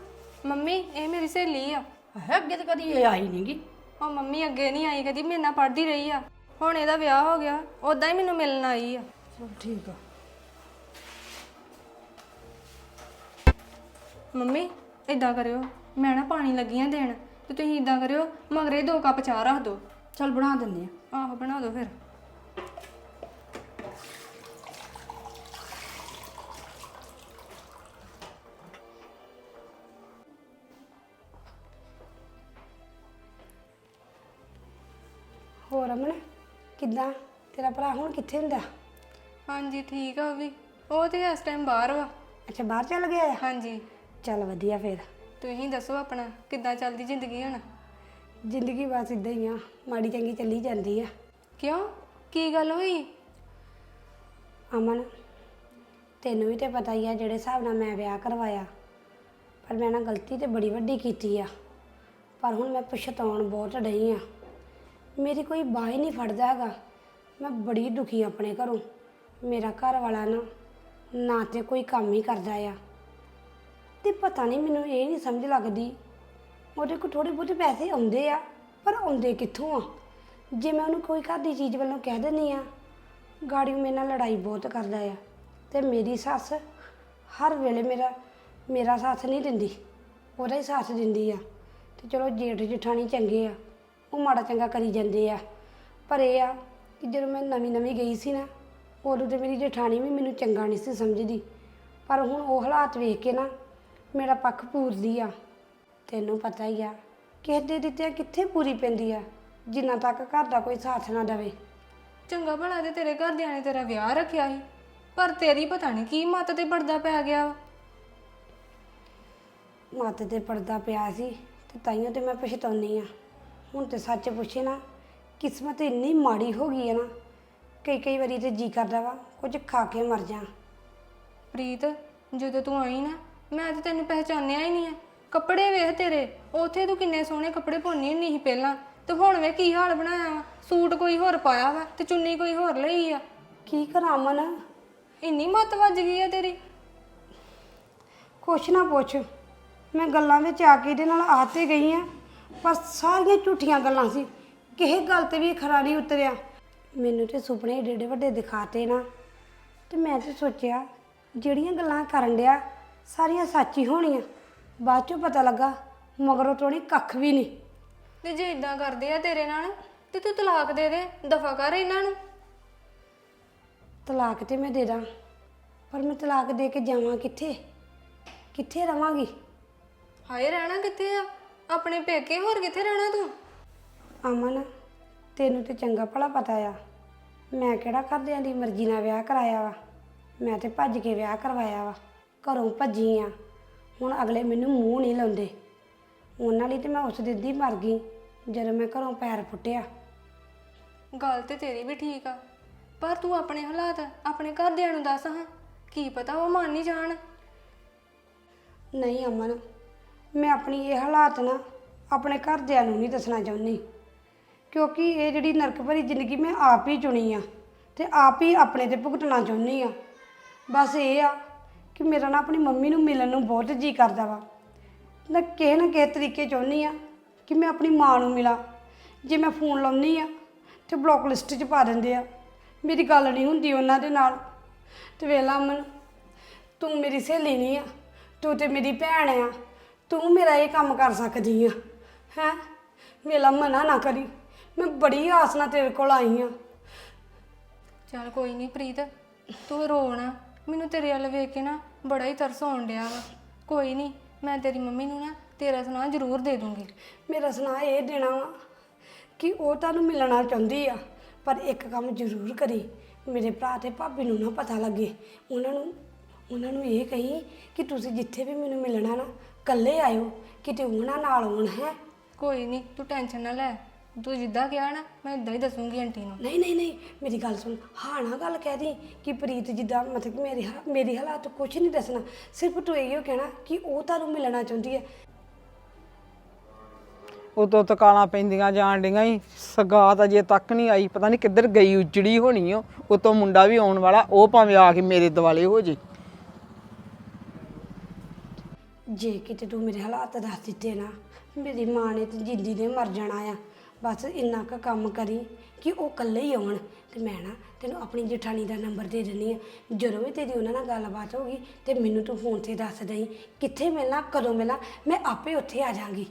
ਮੰਮੀ ਇਹ ਮੇਰੀ ਸਹੇਲੀ ਆ। ਹੈ ਅੱਗੇ ਤਾਂ ਕਦੀ ਇਹ ਆਈ ਨਹੀਂਗੀ ਉਹ ਮੰਮੀ ਅੱਗੇ ਨਹੀਂ ਆਈ ਕਦੀ ਮੇਰੇ ਨਾਲ ਪੜ੍ਹਦੀ ਰਹੀ ਆ। ਹੁਣ ਇਹਦਾ ਵਿਆਹ ਹੋ ਗਿਆ ਉਦਾਂ ਹੀ ਮੈਨੂੰ ਮਿਲਣ ਆਈ ਆ। ਚਲ ਠੀਕ ਆ। ਮੰਮੀ ਇਦਾਂ ਕਰਿਓ ਮੈਂ ਨਾ ਪਾਣੀ ਲੱਗੀ ਆ ਦੇਣ ਤੇ ਤੁਸੀਂ ਇਦਾਂ ਕਰਿਓ ਮਗਰੇ ਦੋ ਕੱਪ ਚਾਹ ਰੱਖ ਦਿਓ ਚਲ ਬਣਾ ਦਿੰਦੇ ਆ। ਆਹੋ ਬਣਾ ਦਿਓ ਫਿਰ। ਹੋਰ ਅਮਨ ਕਿੱਦਾਂ? ਤੇਰਾ ਭਰਾ ਹੁਣ ਕਿੱਥੇ ਹੁੰਦਾ? ਹਾਂਜੀ ਠੀਕ ਆ ਉਹ ਵੀ। ਉਹ ਤੇ ਇਸ ਟਾਈਮ ਬਾਹਰ ਵਾ। ਅੱਛਾ ਬਾਹਰ ਚੱਲ ਗਿਆ ਆ ਹਾਂਜੀ। ਚੱਲ ਵਧੀਆ ਫੇਰ। ਤੁਸੀਂ ਦੱਸੋ ਆਪਣਾ ਕਿੱਦਾਂ ਚੱਲਦੀ ਜ਼ਿੰਦਗੀ ਹੁਣ? ਜ਼ਿੰਦਗੀ ਬਸ ਇਦਾਂ ਹੀ ਆ ਮਾੜੀ ਚੰਗੀ ਚੱਲੀ ਜਾਂਦੀ ਆ। ਕਿਉਂ? ਕੀ ਗੱਲ ਹੋਈ? ਅਮਨ ਤੈਨੂੰ ਵੀ ਤੇ ਪਤਾ ਹੀ ਆ ਜਿਹੜੇ ਹਿਸਾਬ ਨਾਲ ਮੈਂ ਵਿਆਹ ਕਰਵਾਇਆ ਪਰ ਮੈਂ ਨਾ ਗਲਤੀ ਤੇ ਬੜੀ ਵੱਡੀ ਕੀਤੀ ਆ। ਪਰ ਹੁਣ ਮੈਂ ਪਛਤਾਉਣ ਬਹੁਤ ਡਈ ਆ। ਮੇਰੀ ਕੋਈ ਬਾਹ ਹੀ ਨਹੀਂ ਫੜਦਾ ਹੈਗਾ। ਮੈਂ ਬੜੀ ਦੁਖੀ ਆਂ ਆਪਣੇ ਘਰੋਂ। ਮੇਰਾ ਘਰ ਵਾਲਾ ਨਾ ਨਾ ਤੇ ਕੋਈ ਕੰਮ ਹੀ ਕਰਦਾ ਆ। ਤੇ ਪਤਾ ਨਹੀਂ ਮੈਨੂੰ ਇਹ ਨਹੀਂ ਸਮਝ ਲੱਗਦੀ। ਉਹਦੇ ਕੋਲ ਥੋੜੇ ਬਹੁਤੇ ਪੈਸੇ ਆਉਂਦੇ ਆ, ਪਰ ਆਉਂਦੇ ਕਿੱਥੋਂ ਆ? ਜੇ ਮੈਂ ਉਹਨੂੰ ਕੋਈ ਘਰ ਦੀ ਚੀਜ਼ ਵੱਲੋਂ ਕਹਿ ਦਿੰਦੀ ਆ, ਗਾੜੀ ਉਹ ਮੇਰੇ ਨਾਲ ਲੜਾਈ ਬਹੁਤ ਕਰਦਾ ਆ ਤੇ ਮੇਰੀ ਸੱਸ ਹਰ ਵੇਲੇ ਮੇਰਾ ਮੇਰਾ ਸਾਥ ਨਹੀਂ ਦਿੰਦੀ, ਉਹਦਾ ਹੀ ਸਾਥ ਦਿੰਦੀ ਆ। ਤੇ ਚਲੋ ਜੇਠ ਜਠਾਣੀ ਚੰਗੇ ਆ, ਉਹ ਮਾੜਾ ਚੰਗਾ ਕਰੀ ਜਾਂਦੇ ਆ। ਪਰ ਇਹ ਆ ਕਿ ਜਦੋਂ ਮੈਂ ਨਵੀਂ ਨਵੀਂ ਗਈ ਸੀ ਨਾ, ਉਦੋਂ ਤੇ ਮੇਰੀ ਜਠਾਣੀ ਵੀ ਮੈਨੂੰ ਚੰਗਾ ਨਹੀਂ ਸੀ ਸਮਝਦੀ। ਪਰ ਹੁਣ ਉਹ ਹਾਲਾਤ ਵੇਖ ਕੇ ਨਾ ਮੇਰਾ ਪੱਖ ਪੂਰਦੀ ਆ। ਤੈਨੂੰ ਪਤਾ ਹੀ ਆ ਕਿਸੇ ਦੇ ਦਿੱਤੇ ਕਿੱਥੇ ਪੂਰੀ ਪੈਂਦੀ ਆ ਜਿੰਨਾ ਤੱਕ ਘਰ ਦਾ ਕੋਈ ਸਾਥ ਨਾ ਦੇਵੇ। ਚੰਗਾ ਭਲਾ ਤੇ ਤੇਰੇ ਘਰਦਿਆਂ ਨੇ ਤੇਰਾ ਵਿਆਹ ਰੱਖਿਆ ਸੀ ਪਰ ਤੇਰੀ ਪਤਾ ਨਹੀਂ ਕੀ ਮੱਤ ਤੇ ਪੜਦਾ ਪੈ ਗਿਆ ਵਾ। ਮੱਤ ਤੇ ਪਰਦਾ ਪਿਆ ਸੀ ਤੇ ਤਾਈਓ ਤੇ ਮੈਂ ਪਛਤਾਉਣੀ ਆ। ਹੁਣ ਤੇ ਸੱਚ ਪੁੱਛੇ ਨਾ ਕਿਸਮਤ ਇੰਨੀ ਮਾੜੀ ਹੋ ਗਈ ਹੈ ਨਾ ਕਈ ਕਈ ਵਾਰੀ ਤੇ ਜੀ ਕਰਦਾ ਵਾ ਕੁਝ ਖਾ ਕੇ ਮਰ ਜਾ। ਪ੍ਰੀਤ ਜਦੋਂ ਤੂੰ ਆਈ ਨਾ ਮੈਂ ਤੇ ਤੈਨੂੰ ਪਹਿਚਾਨਿਆ ਹੀ ਨਹੀਂ ਆ। ਕੱਪੜੇ ਵੇਖ ਤੇਰੇ ਉੱਥੇ ਤੂੰ ਕਿੰਨੇ ਸੋਹਣੇ ਕੱਪੜੇ ਪਾਉਣੀ ਹੁੰਦੀ ਸੀ ਪਹਿਲਾਂ। ਤੇ ਹੁਣ ਵੇ ਕੀ ਹਾਲ ਬਣਾਇਆ ਵਾ। ਸੂਟ ਕੋਈ ਹੋਰ ਪਾਇਆ ਵਾ ਤੇ ਚੁੰਨੀ ਕੋਈ ਹੋਰ ਲਈ ਆ। ਕੀ ਕਰਾਂ ਮਨ ਇੰਨੀ ਮੱਤ ਵੱਜ ਗਈ ਆ ਤੇਰੀ। ਕੁਛ ਨਾ ਪੁੱਛ। ਮੈਂ ਗੱਲਾਂ ਵਿੱਚ ਆ ਕੇ ਇਹਦੇ ਨਾਲ ਆ ਤੇ ਗਈ ਆ। ਪਰ ਸਾਰੀਆਂ ਝੂਠੀਆਂ ਗੱਲਾਂ ਸੀ। ਕਿਸੇ ਗੱਲ ਤੇ ਵੀ ਖਰਾ ਨਹੀਂ ਉਤਰਿਆ। ਮੈਨੂੰ ਤੇ ਸੁਪਨੇ ਏਡੇ ਏਡੇ ਵੱਡੇ ਦਿਖਾਤੇ ਨਾ। ਤੇ ਮੈਂ ਤੇ ਸੋਚਿਆ ਜਿਹੜੀਆਂ ਗੱਲਾਂ ਕਰਨ ਡਿਆ ਸਾਰੀਆਂ ਸੱਚ ਹੀ ਹੋਣੀਆਂ। ਬਾਅਦ ਚੋਂ ਪਤਾ ਲੱਗਾ ਮਗਰੋਂ ਟੋਣੀ ਕੱਖ ਵੀ ਨਹੀਂ। ਤੇ ਜੇ ਇਦਾਂ ਕਰਦੇ ਆ ਤੇਰੇ ਨਾਲ ਤੇ ਤੂੰ ਤਲਾਕ ਦੇ ਦੇ ਦਫਾ ਕਰ ਇਹਨਾਂ ਨੂੰ। ਤਲਾਕ ਤੇ ਮੈਂ ਦੇ ਦਾਂ ਪਰ ਮੈਂ ਤਲਾਕ ਦੇ ਕੇ ਜਾਵਾਂ ਕਿੱਥੇ? ਕਿੱਥੇ ਰਵਾਂਗੀ? ਹਾਏ ਰਹਿਣਾ ਕਿੱਥੇ ਆ? ਆਪਣੇ ਪੇਕੇ ਹੋਰ ਕਿੱਥੇ ਰਹਿਣਾ ਤੂੰ? ਅਮਨ ਤੈਨੂੰ ਤੇ ਚੰਗਾ ਭਲਾ ਪਤਾ ਆ। ਮੈਂ ਕਿਹੜਾ ਘਰਦਿਆਂ ਦੀ ਮਰਜ਼ੀ ਨਾਲ ਵਿਆਹ ਕਰਾਇਆ ਵਾ? ਮੈਂ ਤੇ ਭੱਜ ਕੇ ਵਿਆਹ ਕਰਵਾਇਆ ਵਾ। ਘਰੋਂ ਭੱਜੀ ਆ। ਹੁਣ ਅਗਲੇ ਮੈਨੂੰ ਮੂੰਹ ਨਹੀਂ ਲਾਉਂਦੇ। ਉਹਨਾਂ ਲਈ ਤੇ ਮੈਂ ਉਸ ਦਿਨ ਦੀ ਮਰ ਗਈ ਜਦੋਂ ਮੈਂ ਘਰੋਂ ਪੈਰ ਪੁੱਟਿਆ ਗੱਲ ਤੇ ਤੇਰੀ ਵੀ ਠੀਕ ਆ ਪਰ ਤੂੰ ਆਪਣੇ ਹਾਲਾਤ ਆਪਣੇ ਘਰਦਿਆਂ ਨੂੰ ਦੱਸ ਹਾਂ। ਕੀ ਪਤਾ ਉਹ ਮੰਨ ਨਹੀਂ ਜਾਣ। ਨਹੀਂ ਅਮਨ ਮੈਂ ਆਪਣੀ ਇਹ ਹਾਲਾਤ ਨਾ ਆਪਣੇ ਘਰਦਿਆਂ ਨੂੰ ਨਹੀਂ ਦੱਸਣਾ ਚਾਹੁੰਦੀ। ਕਿਉਂਕਿ ਇਹ ਜਿਹੜੀ ਨਰਕ ਭਰੀ ਜ਼ਿੰਦਗੀ ਮੈਂ ਆਪ ਹੀ ਚੁਣੀ ਆ ਤੇ ਆਪ ਹੀ ਆਪਣੇ ਤੇ ਭੁਗਤਣਾ ਚਾਹੁੰਦੀ ਆ। ਬਸ ਇਹ ਆ ਕਿ ਮੇਰਾ ਨਾ ਆਪਣੀ ਮੰਮੀ ਨੂੰ ਮਿਲਣ ਨੂੰ ਬਹੁਤ ਜੀ ਕਰਦਾ ਵਾ। ਮੈਂ ਕਿਸੇ ਨਾ ਕਿਸੇ ਤਰੀਕੇ ਚਾਹੁੰਦੀ ਆ ਕਿ ਮੈਂ ਆਪਣੀ ਮਾਂ ਨੂੰ ਮਿਲਾਂ। ਜੇ ਮੈਂ ਫੋਨ ਲਾਉਂਦੀ ਆ ਤੇ ਬਲੌਕ ਲਿਸਟ 'ਚ ਪਾ ਦਿੰਦੇ ਆ। ਮੇਰੀ ਗੱਲ ਨਹੀਂ ਹੁੰਦੀ ਉਹਨਾਂ ਦੇ ਨਾਲ। ਤੇ ਵੇਲਾ ਅਮਨ, ਤੂੰ ਮੇਰੀ ਸਹੇਲੀ ਨਹੀਂ ਆ, ਤੂੰ ਤੇ ਮੇਰੀ ਭੈਣ ਆ। ਤੂੰ ਮੇਰਾ ਇਹ ਕੰਮ ਕਰ ਸਕਦੀ ਆ, ਹੈ? ਮੇਲਾ ਮਨਾ ਨਾ ਕਰੀ। ਮੈਂ ਬੜੀ ਆਸ ਨਾਲ ਤੇਰੇ ਕੋਲ ਆਈ ਆ। ਚੱਲ ਕੋਈ ਨਹੀਂ ਪ੍ਰੀਤ, ਤੂੰ ਰੋਣਾ ਮੈਨੂੰ ਤੇਰੇ ਵੱਲ ਵੇਖ ਕੇ ਨਾ ਬੜਾ ਹੀ ਤਰਸ ਆਉਣ ਡਿਆ ਵਾ। ਕੋਈ ਨਹੀਂ ਮੈਂ ਤੇਰੀ ਮੰਮੀ ਨੂੰ ਨਾ ਤੇਰਾ ਸੁਣਾ ਜ਼ਰੂਰ ਦੇ ਦੂੰਗੀ। ਮੇਰਾ ਸੁਣਾ ਇਹ ਦੇਣਾ ਵਾ ਕਿ ਉਹ ਤੁਹਾਨੂੰ ਮਿਲਣਾ ਚਾਹੁੰਦੀ ਆ ਪਰ ਇੱਕ ਕੰਮ ਜ਼ਰੂਰ ਕਰੀ। ਮੇਰੇ ਭਰਾ ਤੇ ਭਾਬੀ ਨੂੰ ਨਾ ਪਤਾ ਲੱਗੇ। ਉਹਨਾਂ ਨੂੰ ਉਹਨਾਂ ਨੂੰ ਇਹ ਕਹੀ ਕਿ ਤੁਸੀਂ ਜਿੱਥੇ ਵੀ ਮੈਨੂੰ ਮਿਲਣਾ ਨਾ ਇਕੱਲੇ ਆਇਓ ਕਿਤੇ ਉਹਨਾਂ ਨਾਲ ਆਉਣ ਹੈ? ਕੋਈ ਨਹੀਂ ਤੂੰ ਟੈਨਸ਼ਨ ਨਾ ਲੈ। ਤੂੰ ਜਿੱਦਾਂ ਕਿਹਾ ਨਾ ਮੈਂ ਇਦਾਂ ਹੀ ਦੱਸੂਗੀ ਆਂਟੀ ਨੂੰ। ਨਹੀਂ ਨਹੀਂ ਨਹੀਂ ਮੇਰੀ ਗੱਲ ਸੁਣ। ਹਾਂ ਨਾ ਗੱਲ ਕਹਿ ਦੀ ਕਿ ਪ੍ਰੀਤ ਜਿੱਦਾਂ ਮਤਲਬ ਕਿ ਮੇਰੀ ਹਾ- ਮੇਰੀ ਹਾਲਾਤ ਕੁਝ ਨਹੀਂ ਦੱਸਣਾ। ਸਿਰਫ ਤੂੰ ਇਹੋ ਕਹਿਣਾ ਕਿ ਉਹ ਤੁਹਾਨੂੰ ਮਿਲਣਾ ਚਾਹੁੰਦੀ ਹੈ। ਉਤੋਂ ਤਕਾਲਾਂ ਪੈਂਦੀਆਂ ਜਾਣ ਡੀਆਂ ਹੀ ਸਗਾਤ ਅਜੇ ਤੱਕ ਨਹੀਂ ਆਈ। ਪਤਾ ਨਹੀਂ ਕਿੱਧਰ ਗਈ ਉਜੜੀ ਹੋਣੀ ਓ। ਉਤੋਂ ਮੁੰਡਾ ਵੀ ਆਉਣ ਵਾਲਾ। ਉਹ ਭਾਵੇਂ ਆ ਕੇ ਮੇਰੇ ਦਿਵਾਲੇ ਹੋ ਜੇ। ਜੇ ਕਿਤੇ ਤੂੰ ਮੇਰੇ ਹਾਲਾਤ ਦੱਸ ਦਿੱਤੇ ਨਾ ਮੇਰੀ ਮਾਂ ਨੇ ਤੇ ਜਿੰਦੀ ਨੇ ਮਰ ਜਾਣਾ ਆ। ਬਸ ਇੰਨਾ ਕੁ ਕੰਮ ਕਰੀ ਕਿ ਉਹ ਇਕੱਲੇ ਹੀ ਆਉਣ ਤੇ ਮੈਂ ਨਾ ਤੈਨੂੰ ਆਪਣੀ ਜਠਾਣੀ ਦਾ ਨੰਬਰ ਦੇ ਦਿੰਦੀ ਆ ਜਦੋਂ ਵੀ ਤੇਰੀ ਉਹਨਾਂ ਨਾਲ ਗੱਲਬਾਤ ਹੋਗੀ ਤੇ ਮੈਨੂੰ ਤੂੰ ਫੋਨ ਤੇ ਦੱਸ ਦੇਈਂ ਕਿੱਥੇ ਮਿਲਣਾ ਕਦੋਂ ਮਿਲਣਾ ਮੈਂ ਆਪੇ ਉੱਥੇ ਆ ਜਾਾਂਗੀ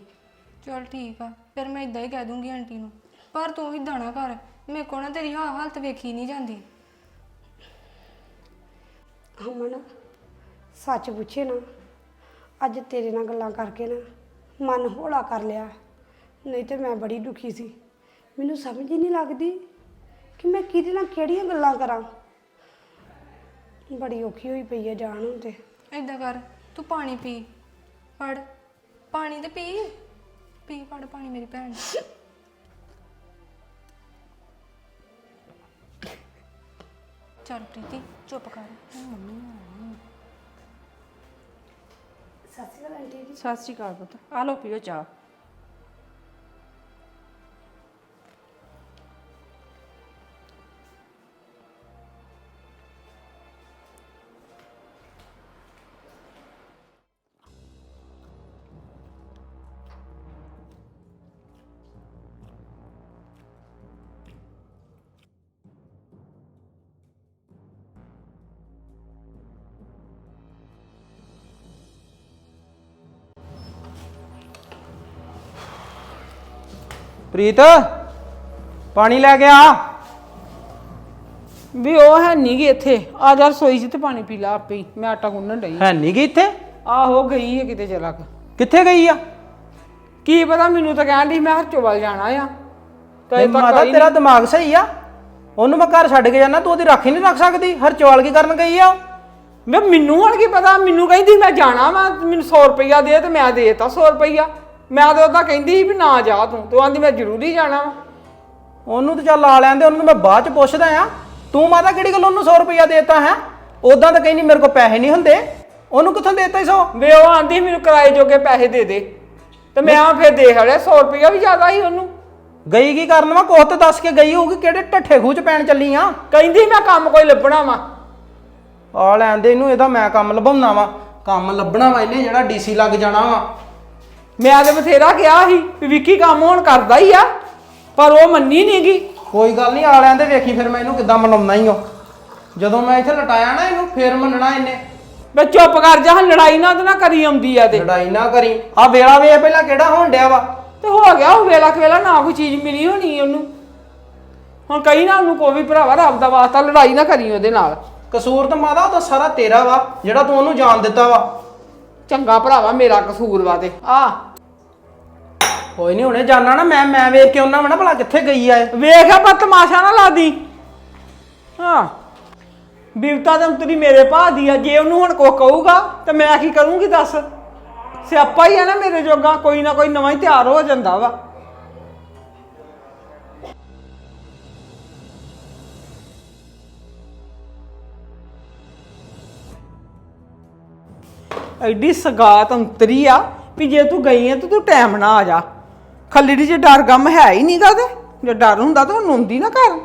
ਚਲ ਠੀਕ ਆ ਫਿਰ ਮੈਂ ਇਦਾਂ ਹੀ ਕਹਿ ਦੂੰਗੀ ਆਂਟੀ ਨੂੰ ਪਰ ਤੂੰ ਹੀ ਦਾਣਾ ਕਰ ਮੇਰੇ ਕੋਲ ਨਾ ਤੇਰੀ ਹਾਂ ਹਾਲਤ ਵੇਖੀ ਨਹੀਂ ਜਾਂਦੀ। ਹਮਨ ਸੱਚ ਪੁੱਛੇ ਨਾ ਅੱਜ ਤੇਰੇ ਨਾਲ ਗੱਲਾਂ ਕਰਕੇ ਨਾ ਮਨ ਹੌਲਾ ਕਰ ਲਿਆ। ਨਹੀਂ ਤੇ ਮੈਂ ਬੜੀ ਦੁਖੀ ਸੀ। ਮੈਨੂੰ ਸਮਝ ਹੀ ਨਹੀਂ ਲੱਗਦੀ ਕਿ ਮੈਂ ਕਿਹਦੇ ਨਾਲ ਕਿਹੜੀਆਂ ਗੱਲਾਂ ਕਰਾਂ। ਬੜੀ ਔਖੀ ਹੋਈ ਪਈ ਹੈ ਜਾਣ ਹੁਣ ਤੇ। ਏਦਾਂ ਕਰ ਤੂੰ ਪਾਣੀ ਪੀ ਫੜ। ਪਾਣੀ ਤੇ ਪੀ। ਪੀ ਫੜ ਪਾਣੀ ਮੇਰੀ ਭੈਣ। ਚੱਲ ਪ੍ਰੀਤੀ ਚੁੱਪ ਕਰ। ਹੁਣ ਮੰਮੀ ਨੂੰ ਆਉਣਾ ਸਤਿ ਸ਼੍ਰੀ ਅਕਾਲ ਆਂਟੀ ਜੀ। ਸਤਿ ਸ਼੍ਰੀ ਅਕਾਲ ਪੁੱਤ। ਆ ਲਓ ਪੀਓ ਚਾਹ। ਪ੍ਰੀਤ ਪਾਣੀ ਲੈ ਕੇ ਆ। ਵੀ ਉਹ ਹੈ ਨਹੀਂ ਗੀ ਇੱਥੇ। ਆ ਜਾ ਰਸੋਈ 'ਚ ਤੇ ਪਾਣੀ ਪੀ ਲਾ ਆਪੇ ਹੀ। ਮੈਂ ਆਟਾ ਗੁੰਨਣ ਡਈ। ਹੈ ਨਹੀਂ ਗਈ ਇੱਥੇ? ਆਹੋ ਗਈ ਹੈ ਕਿਤੇ ਚਲਾ ਕੇ। ਕਿੱਥੇ ਗਈ ਆ? ਕੀ ਪਤਾ ਮੈਨੂੰ ਤਾਂ ਕਹਿਣ ਦੀ ਮੈਂ ਹਰਚੋ ਵੱਲ ਜਾਣਾ ਆ। ਤੱਕ ਮਾਤਾ ਤੇਰਾ ਦਿਮਾਗ ਸਹੀ ਆ। ਉਹਨੂੰ ਮੈਂ ਘਰ ਛੱਡ ਕੇ ਜਾਣਾ ਤੂੰ ਉਹਦੀ ਰਾਖੀ ਨਹੀਂ ਰੱਖ ਸਕਦੀ। ਹਰ ਚੌਲ ਕੀ ਕਰਨ ਗਈ ਆ ਉਹ? ਮੈਂ ਮੈਨੂੰ ਹੁਣ ਕੀ ਪਤਾ ਮੈਨੂੰ ਕਹਿੰਦੀ ਮੈਂ ਜਾਣਾ ਵਾ ਮੈਨੂੰ 100 ਰੁਪਈਆ ਦੇ ਤੇ ਮੈਂ ਦੇਤਾ 100 ਰੁਪਈਆ। ਮੈਂ ਤਾਂ ਉਹਦਾ ਕਹਿੰਦੀ ਸੀ ਵੀ ਨਾ ਜਾ ਤੂੰ ਤੂੰ ਆਂਦੀ ਮੈਂ ਜ਼ਰੂਰੀ ਜਾਣਾ ਵਾ। ਉਹਨੂੰ ਤੇ ਚੱਲ ਆ ਲੈਂਦੇ ਉਹਨੂੰ ਮੈਂ ਬਾਅਦ ਚ ਪੁੱਛਦਾ ਆ। ਤੂੰ ਮਾਤਾ ਕਿਹੜੀ ਗੱਲ ਉਹਨੂੰ 100 ਰੁਪਇਆ ਦੇਤਾ ਹੈ? ਉਦਾਂ ਤਾਂ ਕਹਿੰਦੀ ਮੇਰੇ ਕੋਲ ਪੈਸੇ ਨਹੀਂ ਹੁੰਦੇ। ਉਹਨੂੰ ਕਿੱਥੋਂ ਦੇਤਾ 100 ਵੇ ਉਹ ਆਂਦੀ ਮੈਨੂੰ ਕਿਰਾਏ ਜੋਗੇ ਪੈਸੇ ਦੇ ਦੇ। ਤੇ ਮੈਂ ਆ ਫਿਰ ਦੇਖ ਲਿਆ 100 ਰੁਪਈਆ ਵੀ ਜ਼ਿਆਦਾ ਸੀ ਉਹਨੂੰ। ਗਈ ਕੀ ਕਰਨ ਵਾ? ਕੋਹ ਤੇ ਦੱਸ ਕੇ ਗਈ ਹੋਊਗੀ ਕਿਹੜੇ ਢੱਠੇ ਖੂਹ ਚ ਪੈਣ ਚੱਲੀ ਆ? ਕਹਿੰਦੀ ਮੈਂ ਕੰਮ ਕੋਈ ਲੱਭਣਾ ਵਾ। ਆ ਲੈਂਦੇ ਇਹਨੂੰ ਇਹਦਾ ਮੈਂ ਕੰਮ ਲੱਭਾਉਣਾ ਵਾ। ਕੰਮ ਲੱਭਣਾ ਵਾ ਇਹਨੇ ਜਿਹੜਾ ਡੀਸੀ ਲੱਗ ਜਾਣਾ ਵਾ। ਮੈਂ ਤਾਂ ਬਥੇਰਾ ਕਿਹਾ ਸੀ ਵੀ ਵਿੱਕੀ ਕੰਮ ਹੁਣ ਕਰਦਾ ਹੀ ਆ ਪਰ ਉਹ ਮੰਨੀ ਨਹੀਂ ਗੀ। ਕੋਈ ਗੱਲ ਨਹੀਂ ਆ ਲੈਂਦੇ ਵੇਖੀ ਫਿਰ ਮੈਂ ਇਹਨੂੰ ਕਿੱਦਾਂ ਮਨਾਉਣਾ ਹੀ ਹੋ ਜਦੋਂ ਮੈਂ ਇੱਥੇ ਲਟਾਇਆ ਨਾ ਇਹਨੂੰ ਫੇਰ ਮੰਨਣਾ ਇਹਨੇ। ਵੇ ਚੁੱਪ ਕਰ ਜਾ ਲੜਾਈ ਨਾ ਉਹਦੇ ਨਾਲ ਕਰੀ ਆਉਂਦੀ ਆ ਤੇ। ਲੜਾਈ ਨਾ ਕਰੀ। ਆ ਵੇਲਾ ਵੇਖ ਪਹਿਲਾਂ ਕਿਹੜਾ ਹੋਣ ਡਿਆ ਵਾ। ਤੇ ਹੋ ਗਿਆ ਉਹ ਵੇਲਾ ਕਵੇਲਾ ਨਾ ਕੋਈ ਚੀਜ਼ ਮਿਲੀ ਹੋਣੀ ਉਹਨੂੰ। ਹੁਣ ਕਈ ਨਾ ਉਹਨੂੰ ਕੋਈ ਵੀ ਭਰਾਵਾ ਰੱਬ ਦਾ ਵਾਸਤਾ ਲੜਾਈ ਨਾ ਕਰੀ ਉਹਦੇ ਨਾਲ। ਕਸੂਰ ਤਾਂ ਮਾਦਾ ਉਹ ਤਾਂ ਸਾਰਾ ਤੇਰਾ ਵਾ ਜਿਹੜਾ ਤੂੰ ਉਹਨੂੰ ਜਾਣ ਦਿੱਤਾ ਵਾ। ਚੰਗਾ ਭਰਾਵਾ ਮੇਰਾ ਕਸੂਰ ਵਾ ਤੇ। ਆ। ਕੋਈ ਨਹੀਂ ਹੁਣੇ ਜਾਣਾ ਨਾ ਮੈਂ ਮੈਂ ਵੇਖ ਕੇ ਉਹਨਾਂ ਵਾ ਨਾ ਭਲਾ ਕਿੱਥੇ ਗਈ ਆ ਇਹ। ਵੇਖ ਆ ਪਰ ਤਮਾਸ਼ਾ ਨਾ ਲਾਦੀ ਹਾਂ। ਬਿਵਤਾ ਤਾਂ ਤੇਰੀ ਮੇਰੇ ਭਾ ਦੀ ਆ ਜੇ ਉਹਨੂੰ ਹੁਣ ਕੋ ਕਹੂਗਾ ਤੇ ਮੈਂ ਕੀ ਕਰੂੰਗੀ ਦੱਸ? ਸਿਆਪਾ ਹੀ ਆ ਨਾ ਮੇਰੇ ਜੋਗਾ ਕੋਈ ਨਾ ਕੋਈ ਨਵਾਂ ਹੀ ਤਿਆਰ ਹੋ ਜਾਂਦਾ ਵਾ। ਐਡੀ ਸਗਾਤ ਅੰਤਰੀ ਆ ਵੀ ਜੇ ਤੂੰ ਗਈ ਆ ਤੇ ਤੂੰ ਟਾਈਮ ਨਾ ਆ ਜਾ। ਖੱਲੜੀ ਜੇ ਡਰ ਗਮ ਹੈ ਹੀ ਨਹੀਂਗਾ ਤੇ ਜੇ ਡਰ ਹੁੰਦਾ ਤਾਂ ਉਹ ਹੁੰਦੀ ਨਾ ਘਰ